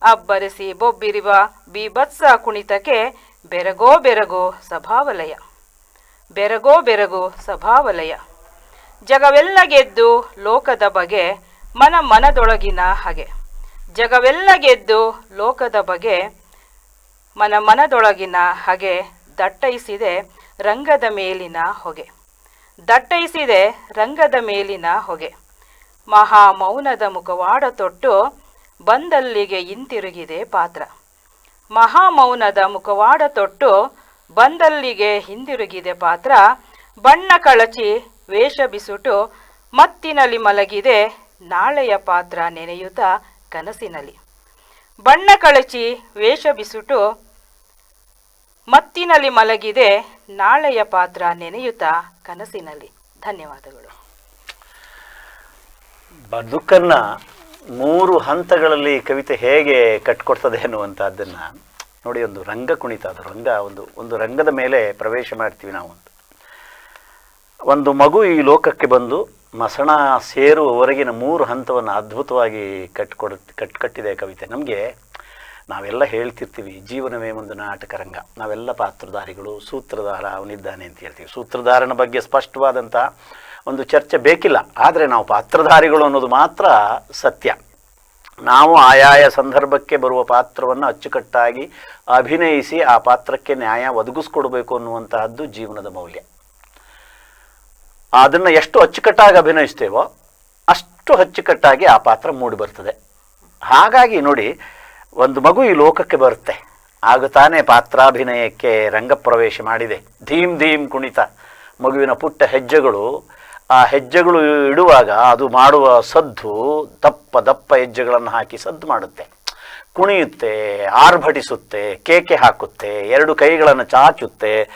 ಅಬ್ಬರಿಸಿ ಬೊಬ್ಬಿರುವ ಬೀಭತ್ಸ ಕುಣಿತಕ್ಕೆ ಬೆರಗೋ ಬೆರಗೋ ಸಭಾವಲಯ. ಬೆರಗೋ ಬೆರಗೋ ಸಭಾವಲಯ. ಜಗವೆಲ್ಲ ಗೆದ್ದು ಲೋಕದ ಬಗೆ ಮನ ಮನದೊಳಗಿನ ಹಾಗೆ. ಜಗವೆಲ್ಲ ಗೆದ್ದು ಲೋಕದ ಬಗೆ ಮನ ಮನದೊಳಗಿನ ಹಾಗೆ ದಟ್ಟೈಸಿದೆ ರಂಗದ ಮೇಲಿನ ಹೊಗೆ. ದಟ್ಟೈಸಿದೆ ರಂಗದ ಮೇಲಿನ ಹೊಗೆ. ಮಹಾ ಮೌನದ ಮುಖವಾಡ ತೊಟ್ಟು ಬಂದಲ್ಲಿಗೆ ಹಿಂತಿರುಗಿದೆ ಪಾತ್ರ. ಮಹಾ ಮೌನದ ಮುಖವಾಡ ತೊಟ್ಟು ಬಂದಲ್ಲಿಗೆ ಹಿಂದಿರುಗಿದೆ ಪಾತ್ರ. ಬಣ್ಣ ಕಳಚಿ ವೇಷ ಬಿಸುಟು ಮತ್ತಿನಲ್ಲಿ ಮಲಗಿದೆ ನಾಳೆಯ ಪಾತ್ರ ನೆನೆಯುತ್ತಾ ಕನಸಿನಲ್ಲಿ. ಬಣ್ಣ ಕಳಚಿ ವೇಷ ಬಿಸುಟು ಮತ್ತಿನಲ್ಲಿ ಮಲಗಿದೆ ನಾಳೆಯ ಪಾತ್ರ ನೆನೆಯುತ್ತ ಕನಸಿನಲ್ಲಿ. ಧನ್ಯವಾದಗಳು. ಬದುಕನ್ನ ಮೂರು ಹಂತಗಳಲ್ಲಿ ಕವಿತೆ ಹೇಗೆ ಕಟ್ಕೊಡ್ತದೆ ಅನ್ನುವಂಥದ್ದನ್ನು ನೋಡಿ, ಒಂದು ರಂಗ ಕುಣಿತ, ಅದು ರಂಗ, ಒಂದು ಒಂದು ರಂಗದ ಮೇಲೆ ಪ್ರವೇಶ ಮಾಡ್ತೀವಿ ನಾವು ಒಂದು ಮಗು ಈ ಲೋಕಕ್ಕೆ ಬಂದು ಮಸಣ ಸೇರುವವರೆಗಿನ ಮೂರು ಹಂತವನ್ನು ಅದ್ಭುತವಾಗಿ ಕಟ್ಕೊಡ್, ಕಟ್, ಕಟ್ಟಿದೆ ಕವಿತೆ. ನಮಗೆ ನಾವೆಲ್ಲ ಹೇಳ್ತಿರ್ತೀವಿ, ಜೀವನವೇ ಒಂದು ನಾಟಕ ರಂಗ ನಾವೆಲ್ಲ ಪಾತ್ರಧಾರಿಗಳು, ಸೂತ್ರಧಾರ ಅವನಿದ್ದಾನೆ ಅಂತ ಹೇಳ್ತೀವಿ. ಸೂತ್ರಧಾರನ ಬಗ್ಗೆ ಸ್ಪಷ್ಟವಾದಂಥ ಒಂದು ಚರ್ಚೆ ಬೇಕಿಲ್ಲ. ಆದರೆ ನಾವು ಪಾತ್ರಧಾರಿಗಳು ಅನ್ನೋದು ಮಾತ್ರ ಸತ್ಯ. ನಾವು ಆಯಾಯ ಸಂದರ್ಭಕ್ಕೆ ಬರುವ ಪಾತ್ರವನ್ನು ಅಚ್ಚುಕಟ್ಟಾಗಿ ಅಭಿನಯಿಸಿ ಆ ಪಾತ್ರಕ್ಕೆ ನ್ಯಾಯ ಒದಗಿಸ್ಕೊಡ್ಬೇಕು ಅನ್ನುವಂತಹದ್ದು ಜೀವನದ ಮೌಲ್ಯ. ಅದನ್ನು ಎಷ್ಟು ಅಚ್ಚುಕಟ್ಟಾಗಿ ಅಭಿನಯಿಸ್ತೇವೋ ಅಷ್ಟು ಅಚ್ಚುಕಟ್ಟಾಗಿ ಆ ಪಾತ್ರ ಮೂಡಿಬರ್ತದೆ. ಹಾಗಾಗಿ ನೋಡಿ ಒಂದು ಮಗು ಈ ಲೋಕಕ್ಕೆ ಬರುತ್ತೆ. ಆಗ ತಾನೇ ಪಾತ್ರಾಭಿನಯಕ್ಕೆ ರಂಗಪ್ರವೇಶ ಮಾಡಿದೆ. ಧೀಮ್ ಧೀಮ್ ಕುಣಿತ. ಮಗುವಿನ ಪುಟ್ಟ ಹೆಜ್ಜೆಗಳು. ಆ ಹೆಜ್ಜೆಗಳು ಇಡುವಾಗ ಅದು ಮಾಡುವ ಸದ್ದು ದಪ್ಪ ದಪ್ಪ ಹೆಜ್ಜೆಗಳನ್ನು ಹಾಕಿ ಸದ್ದು ಮಾಡುತ್ತೆ. ಕುಣಿಯುತ್ತೆ, ಆರ್ಭಟಿಸುತ್ತೆ, ಕೇಕೆ ಹಾಕುತ್ತೆ, ಎರಡು ಕೈಗಳನ್ನು ಚಾಚುತ್ತೆ,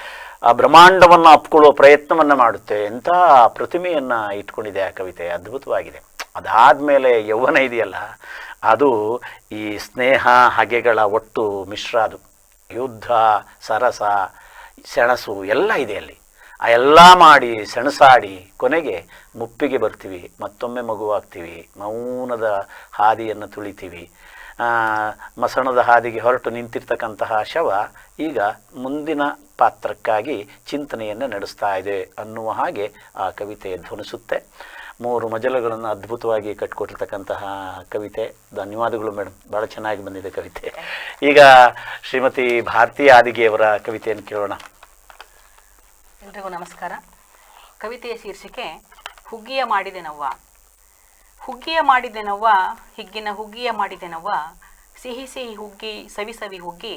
ಆ ಬ್ರಹ್ಮಾಂಡವನ್ನು ಅಪ್ಕೊಳ್ಳುವ ಪ್ರಯತ್ನವನ್ನು ಮಾಡುತ್ತೆ. ಎಂಥ ಪ್ರತಿಮೆಯನ್ನು ಇಟ್ಕೊಂಡಿದೆ ಆ ಕವಿತೆ. ಅದ್ಭುತವಾಗಿದೆ. ಅದಾದಮೇಲೆ ಯೌವನ ಇದೆಯಲ್ಲ ಅದು ಈ ಸ್ನೇಹ ಹಗೆಗಳ ಒಟ್ಟು ಮಿಶ್ರ ಅದು. ಯುದ್ಧ, ಸರಸ, ಸೆಣಸು ಎಲ್ಲ ಇದೆ ಅಲ್ಲಿ. ಆ ಎಲ್ಲ ಮಾಡಿ ಸೆಣಸಾಡಿ ಕೊನೆಗೆ ಮುಪ್ಪಿಗೆ ಬರ್ತೀವಿ, ಮತ್ತೊಮ್ಮೆ ಮಗುವಾಗ್ತೀವಿ, ಮೌನದ ಹಾದಿಯನ್ನು ತುಳಿತೀವಿ. ಮಸಣದ ಹಾದಿಗೆ ಹೊರಟು ನಿಂತಿರ್ತಕ್ಕಂತಹ ಶವ ಈಗ ಮುಂದಿನ ಪಾತ್ರಕ್ಕಾಗಿ ಚಿಂತನೆಯನ್ನು ನಡೆಸ್ತಾ ಇದೆ ಅನ್ನುವ ಹಾಗೆ ಆ ಕವಿತೆ ಧ್ವನಿಸುತ್ತೆ. ಮೂರು ಮಜಲುಗಳನ್ನು ಅದ್ಭುತವಾಗಿ ಕಟ್ಕೊಟ್ಟಿರ್ತಕ್ಕಂತಹ ಕವಿತೆ. ಧನ್ಯವಾದಗಳು ಮೇಡಮ್ ಭಾಳ ಚೆನ್ನಾಗಿ ಬಂದಿದೆ ಕವಿತೆ. ಈಗ ಶ್ರೀಮತಿ ಭಾರತಿ ಆದಿಗೆಯವರ ಕವಿತೆಯನ್ನು ಕೇಳೋಣ. ಎಲ್ರಿಗೂ ನಮಸ್ಕಾರ. ಕವಿತೆಯ ಶೀರ್ಷಿಕೆ, ಹುಗ್ಗಿಯ ಮಾಡಿದೆನವ್ವ ಹುಗ್ಗಿಯ ಮಾಡಿದೆನವ್ವ ಹಿಗ್ಗಿನ ಹುಗ್ಗಿಯ ಮಾಡಿದೆನವ್ವ ಸಿಹಿ ಸಿಹಿ ಹುಗ್ಗಿ, ಸವಿ ಸವಿ ಹುಗ್ಗಿ,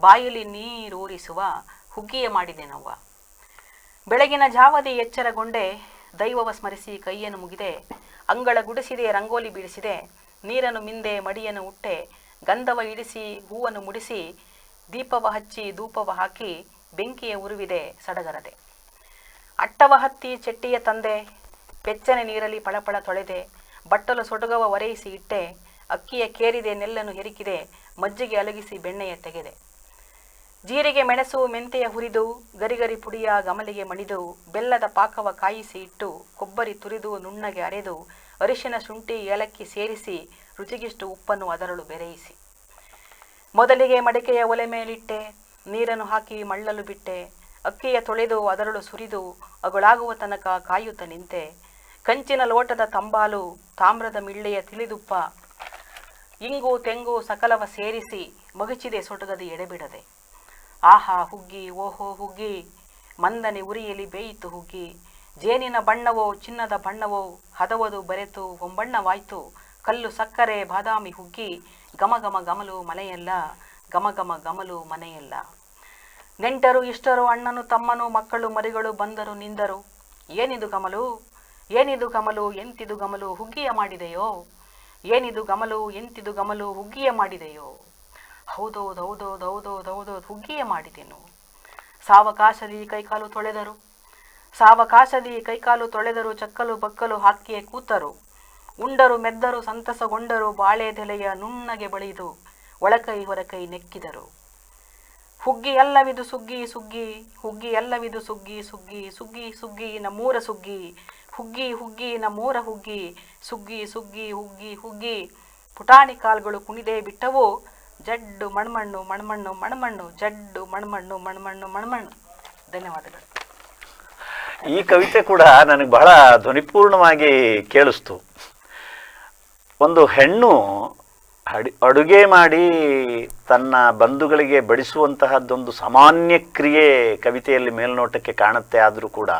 ಬಾಯಲ್ಲಿ ನೀರೂರಿಸುವ ಹುಗ್ಗಿಯ ಮಾಡಿದೆನವ್ವ ಬೆಳಗಿನ ಜಾವದಿ ಎಚ್ಚರಗೊಂಡೆ ದೈವವ ಸ್ಮರಿಸಿ ಕೈಯನ್ನು ಮುಗಿದೆ. ಅಂಗಳ ಗುಡಿಸಿದೆ, ರಂಗೋಲಿ ಬೀಳಿಸಿದೆ. ನೀರನ್ನು ಮಿಂದೆ ಮಡಿಯನ್ನು ಉಟ್ಟೆ. ಗಂಧವ ಇಡಿಸಿ ಹೂವನ್ನು ಮುಡಿಸಿ ದೀಪವ ಹಚ್ಚಿ ಧೂಪವ ಹಾಕಿ ಬೆಂಕಿಯ ಉರುವಿದೆ ಸಡಗರದೆ. ಅಟ್ಟವ ಹತ್ತಿ ಚೆಟ್ಟಿಯ ತಂದೆ, ಬೆಚ್ಚನೆ ನೀರಲ್ಲಿ ಪಳಪಳ ತೊಳೆದೆ. ಬಟ್ಟಲು ಸೊಡಗವ ಒರೆಯಿಸಿ ಇಟ್ಟೆ. ಅಕ್ಕಿಯ ಕೇರಿದೆ, ನೆಲ್ಲನ್ನು ಹೆರಿಕಿದೆ. ಮಜ್ಜಿಗೆ ಅಲಗಿಸಿ ಬೆಣ್ಣೆಯ ತೆಗೆದೆ. ಜೀರಿಗೆ, ಮೆಣಸು, ಮೆಂತೆಯ ಹುರಿದು ಗರಿಗರಿ ಪುಡಿಯ ಗಮಲಿಗೆ ಮಣಿದು ಬೆಲ್ಲದ ಪಾಕವ ಕಾಯಿಸಿ ಇಟ್ಟು ಕೊಬ್ಬರಿ ತುರಿದು ನುಣ್ಣಗೆ ಅರೆದು ಅರಿಶಿನ ಶುಂಠಿ, ಏಲಕ್ಕಿ ಸೇರಿಸಿ ರುಚಿಗಿಷ್ಟು ಉಪ್ಪನ್ನು ಅದರಳು ಬೆರೆಯಿಸಿ. ಮೊದಲಿಗೆ ಮಡಿಕೆಯ ಒಲೆ ಮೇಲಿಟ್ಟೆ, ನೀರನ್ನು ಹಾಕಿ ಮಳ್ಳಲು ಬಿಟ್ಟೆ, ಅಕ್ಕಿಯ ತೊಳೆದು ಅದರಳು ಸುರಿದು ಅಗುಳಾಗುವ ತನಕ ಕಾಯುತ್ತ ನಿಂತೆ. ಕಂಚಿನ ಲೋಟದ ತಂಬಾಲು, ತಾಮ್ರದ ಮಿಳ್ಳೆಯ ತಿಳಿದುಪ್ಪ, ಇಂಗು, ತೆಂಗು, ಸಕಲವ ಸೇರಿಸಿ ಮಗಚಿದೆ ಸೊಟಗದಿ ಎಡೆಬಿಡದೆ. ಆಹಾ, ಹುಗ್ಗಿ, ಓಹೋ, ಹುಗ್ಗಿ, ಮಂದನೆ ಉರಿಯಲಿ ಬೇಯಿತು ಹುಗ್ಗಿ. ಜೇನಿನ ಬಣ್ಣವೋ, ಚಿನ್ನದ ಬಣ್ಣವೋ, ಹದವದು ಬರೆತು, ಒಂಬಣ್ಣವಾಯ್ತು. ಕಲ್ಲು ಸಕ್ಕರೆ, ಬಾದಾಮಿ ಹುಗ್ಗಿ ಗಮ ಗಮ ಗಮಲು ಮನೆಯಲ್ಲ ಗಮ ಗಮ ಗಮಲು ಮನೆಯಲ್ಲ. ನೆಂಟರು ಇಷ್ಟರು, ಅಣ್ಣನು ತಮ್ಮನು, ಮಕ್ಕಳು ಮರಿಗಳು ಬಂದರು ನಿಂದರು. ಏನಿದು ಗಮಲು ಏನಿದು ಗಮಲು ಎಂತಿದು ಗಮಲು ಹುಗ್ಗಿಯ ಮಾಡಿದೆಯೋ? ಏನಿದು ಗಮಲು ಎಂತಿದು ಗಮಲು ಹುಗ್ಗಿಯ ಮಾಡಿದೆಯೋ? ಹೌದೌದು ಹೌದೌದು ಹೌದೌದು ಹೌದೌದು ಹುಗ್ಗಿಯೇ ಮಾಡಿದೆನು ಸಾವಕಾಶದಿ ಕೈಕಾಲು ತೊಳೆದರು. ಸಾವಕಾಶದಿ ಕೈಕಾಲು ತೊಳೆದರು, ಚಕ್ಕಲು ಬಕ್ಕಲು ಹಾಕಿಯೇ ಕೂತರು. ಉಂಡರು, ಮೆದ್ದರು, ಸಂತಸಗೊಂಡರು ಬಾಳೆದೆಲೆಯ ನುಣ್ಣಗೆ ಬಳಿದು ಒಳಕೈ ಹೊರಕೈ ನೆಕ್ಕಿದರು. ಹುಗ್ಗಿ ಎಲ್ಲವಿದು ಸುಗ್ಗಿ ಸುಗ್ಗಿ, ಹುಗ್ಗಿ ಎಲ್ಲವಿದು ಸುಗ್ಗಿ ಸುಗ್ಗಿ ಸುಗ್ಗಿ ಸುಗ್ಗಿ, ನಮ್ಮೂರ ಸುಗ್ಗಿ, ಹುಗ್ಗಿ ಹುಗ್ಗಿ, ನಮ್ಮೂರ ಹುಗ್ಗಿ, ಸುಗ್ಗಿ ಸುಗ್ಗಿ, ಹುಗ್ಗಿ ಹುಗ್ಗಿ. ಪುಟಾಣಿ ಕಾಲ್ಗಳು ಕುಣಿದೇ ಬಿಟ್ಟವು. ಜಡ್ಡು, ಮಣ್ಮಣ್ಣು ಮಣ್ಮಣ್ಣು ಮಣ್ಮಣ್ಣು, ಜಡ್ಡು, ಮಣ್ಮಣ್ಣು ಮಣ್ಮಣ್ಣು ಮಣ್ಮಣ್ಣು. ಧನ್ಯವಾದಗಳು. ಈ ಕವಿತೆ ಕೂಡ ನನಗೆ ಬಹಳ ಧ್ವನಿಪೂರ್ಣವಾಗಿ ಕೇಳಿಸ್ತು. ಒಂದು ಹೆಣ್ಣು ಅಡಿ, ಅಡುಗೆ ಮಾಡಿ ತನ್ನ ಬಂಧುಗಳಿಗೆ ಬಡಿಸುವಂತಹದ್ದೊಂದು ಸಾಮಾನ್ಯ ಕ್ರಿಯೆ ಕವಿತೆಯಲ್ಲಿ ಮೇಲ್ನೋಟಕ್ಕೆ ಕಾಣುತ್ತೆ ಆದರೂ ಕೂಡ,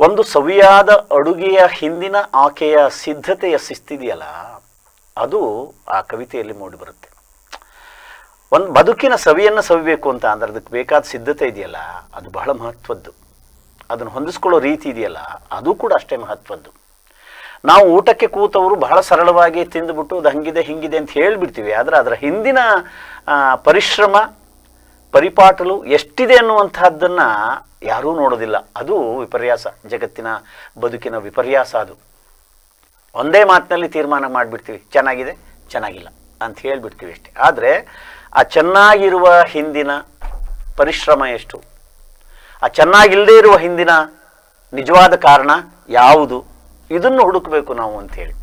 ಒಂದು ಸವಿಯಾದ ಅಡುಗೆಯ ಹಿಂದಿನ ಆಕೆಯ ಸಿದ್ಧತೆಯ ಶಿಸ್ತಿದೆಯಲ್ಲ? ಅದು ಆ ಕವಿತೆಯಲ್ಲಿ ಮೂಡಿಬರುತ್ತೆ ಒಂದು ಬದುಕಿನ ಸವಿಯನ್ನು ಸವಿಬೇಕು ಅಂತ ಅಂದ್ರೆ ಅದಕ್ಕೆ ಬೇಕಾದ ಸಿದ್ಧತೆ ಇದೆಯಲ್ಲ, ಅದು ಬಹಳ ಮಹತ್ವದ್ದು. ಅದನ್ನು ಹೊಂದಿಸ್ಕೊಳ್ಳೋ ರೀತಿ ಇದೆಯಲ್ಲ, ಅದು ಕೂಡ ಅಷ್ಟೇ ಮಹತ್ವದ್ದು. ನಾವು ಊಟಕ್ಕೆ ಕೂತವರು ಬಹಳ ಸರಳವಾಗಿ ತಿಂದುಬಿಟ್ಟು ಅದು ಹಂಗಿದೆ, ಹಿಂಗಿದೆ ಅಂತ ಹೇಳಿಬಿಡ್ತೀವಿ, ಆದರೆ ಅದರ ಹಿಂದಿನ ಪರಿಶ್ರಮ ಪರಿಪಾಟಲು ಎಷ್ಟಿದೆ ಅನ್ನುವಂತಹದ್ದನ್ನು ಯಾರೂ ನೋಡೋದಿಲ್ಲ. ಅದು ವಿಪರ್ಯಾಸ, ಜಗತ್ತಿನ ಬದುಕಿನ ವಿಪರ್ಯಾಸ ಅದು. ಒಂದೇ ಮಾತಿನಲ್ಲಿ ತೀರ್ಮಾನ ಮಾಡಿಬಿಡ್ತೀವಿ. ಚೆನ್ನಾಗಿದೆ, ಚೆನ್ನಾಗಿಲ್ಲ ಅಂತ ಹೇಳಿಬಿಡ್ತೀವಿ ಅಷ್ಟೇ. ಆದರೆ ಆ ಚೆನ್ನಾಗಿರುವ ಹಿಂದಿನ ಪರಿಶ್ರಮ ಎಷ್ಟು? ಆ ಚೆನ್ನಾಗಿಲ್ಲದೇ ಇರುವ ಹಿಂದಿನ ನಿಜವಾದ ಕಾರಣ ಯಾವುದು? ಇದನ್ನು ಹುಡುಕಬೇಕು ನಾವು ಅಂಥೇಳಿ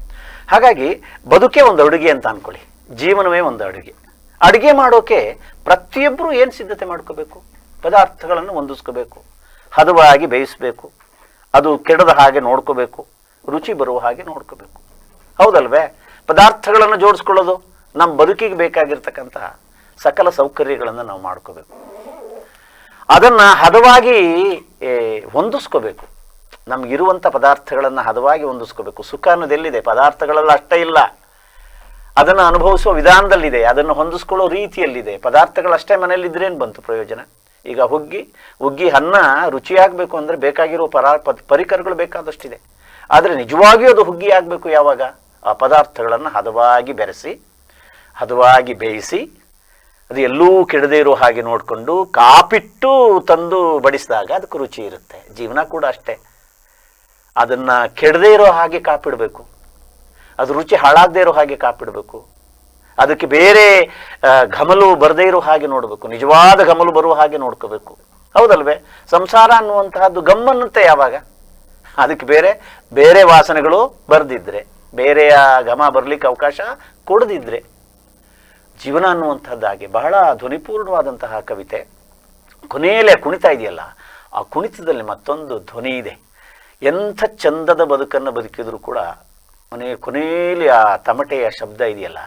ಹಾಗಾಗಿ ಬದುಕೇ ಒಂದು ಅಡುಗೆ ಅಂತ ಅಂದ್ಕೊಳ್ಳಿ ಜೀವನವೇ ಒಂದು ಅಡುಗೆ. ಅಡುಗೆ ಮಾಡೋಕೆ ಪ್ರತಿಯೊಬ್ಬರೂ ಏನು ಸಿದ್ಧತೆ ಮಾಡ್ಕೋಬೇಕು? ಪದಾರ್ಥಗಳನ್ನು ಹೊಂದಿಸ್ಕೋಬೇಕು, ಹದವಾಗಿ ಬೇಯಿಸಬೇಕು, ಅದು ಕೆಡದ ಹಾಗೆ ನೋಡ್ಕೋಬೇಕು ರುಚಿ ಬರುವ ಹಾಗೆ ನೋಡ್ಕೋಬೇಕು. ಹೌದಲ್ವೇ? ಪದಾರ್ಥಗಳನ್ನು ಜೋಡಿಸ್ಕೊಳ್ಳೋದು ನಮ್ಮ ಬದುಕಿಗೆ ಬೇಕಾಗಿರ್ತಕ್ಕಂತಹ ಸಕಲ ಸೌಕರ್ಯಗಳನ್ನು ನಾವು ಮಾಡ್ಕೋಬೇಕು. ಅದನ್ನು ಹದವಾಗಿ ಹೊಂದಿಸ್ಕೋಬೇಕು. ನಮಗಿರುವಂಥ ಪದಾರ್ಥಗಳನ್ನು ಹದವಾಗಿ ಹೊಂದಿಸ್ಕೋಬೇಕು. ಸುಖ ಅನ್ನೋದೆಲ್ಲಿದೆ? ಪದಾರ್ಥಗಳೆಲ್ಲ ಅಷ್ಟೇ ಇಲ್ಲ. ಅದನ್ನು ಅನುಭವಿಸುವ ವಿಧಾನದಲ್ಲಿದೆ. ಅದನ್ನು ಹೊಂದಿಸ್ಕೊಳ್ಳೋ ರೀತಿಯಲ್ಲಿದೆ. ಪದಾರ್ಥಗಳಷ್ಟೇ ಮನೆಯಲ್ಲಿದ್ದರೇನು ಬಂತು ಪ್ರಯೋಜನ? ಈಗ ಹುಗ್ಗಿ ಹುಗ್ಗಿ ಅನ್ನ ರುಚಿಯಾಗಬೇಕು ಅಂದರೆ ಬೇಕಾಗಿರೋ ಪರಾ ಪರಿಕರಗಳು ಬೇಕಾದಷ್ಟಿದೆ. ಆದರೆ ನಿಜವಾಗಿಯೂ ಅದು ಹುಗ್ಗಿ ಆಗಬೇಕು ಯಾವಾಗ? ಆ ಪದಾರ್ಥಗಳನ್ನು ಹದವಾಗಿ ಬೆರೆಸಿ, ಹದವಾಗಿ ಬೇಯಿಸಿ, ಅದು ಎಲ್ಲೂ ಕೆಡದೇ ಇರೋ ಹಾಗೆ ನೋಡಿಕೊಂಡು ಕಾಪಿಟ್ಟು ತಂದು ಬಡಿಸಿದಾಗ ಅದಕ್ಕೆ ರುಚಿ ಇರುತ್ತೆ. ಜೀವನ ಕೂಡ ಅಷ್ಟೇ. ಅದನ್ನು ಕೆಡದೇ ಇರೋ ಹಾಗೆ ಕಾಪಿಡಬೇಕು. ಅದು ರುಚಿ ಹಾಳಾಗದೇ ಇರೋ ಹಾಗೆ ಕಾಪಿಡಬೇಕು. ಅದಕ್ಕೆ ಬೇರೆ ಘಮಲು ಬರದೇ ಇರೋ ಹಾಗೆ ನೋಡಬೇಕು. ನಿಜವಾದ ಘಮಲು ಬರುವ ಹಾಗೆ ನೋಡ್ಕೋಬೇಕು. ಹೌದಲ್ವೇ? ಸಂಸಾರ ಅನ್ನುವಂತಹದ್ದು ಗಮ್ಮನ್ನುತ್ತೆ ಯಾವಾಗ? ಅದಕ್ಕೆ ಬೇರೆ ಬೇರೆ ವಾಸನೆಗಳು ಬರೆದಿದ್ರೆ, ಬೇರೆಯ ಘಮ ಬರಲಿಕ್ಕೆ ಅವಕಾಶ ಕೊಡದಿದ್ರೆ, ಜೀವನ ಅನ್ನುವಂಥದ್ದಾಗಿ ಬಹಳ ಧ್ವನಿಪೂರ್ಣವಾದಂತಹ ಕವಿತೆ. ಕೊನೆಯಲ್ಲೇ ಕುಣಿತ ಇದೆಯಲ್ಲ, ಆ ಕುಣಿತದಲ್ಲಿ ಮತ್ತೊಂದು ಧ್ವನಿ ಇದೆ. ಎಂಥ ಚಂದದ ಬದುಕನ್ನು ಬದುಕಿದರೂ ಕೂಡ ಮನೆಯ ಕೊನೆಯಲ್ಲಿ ಆ ತಮಟೆಯ ಶಬ್ದ ಇದೆಯಲ್ಲ,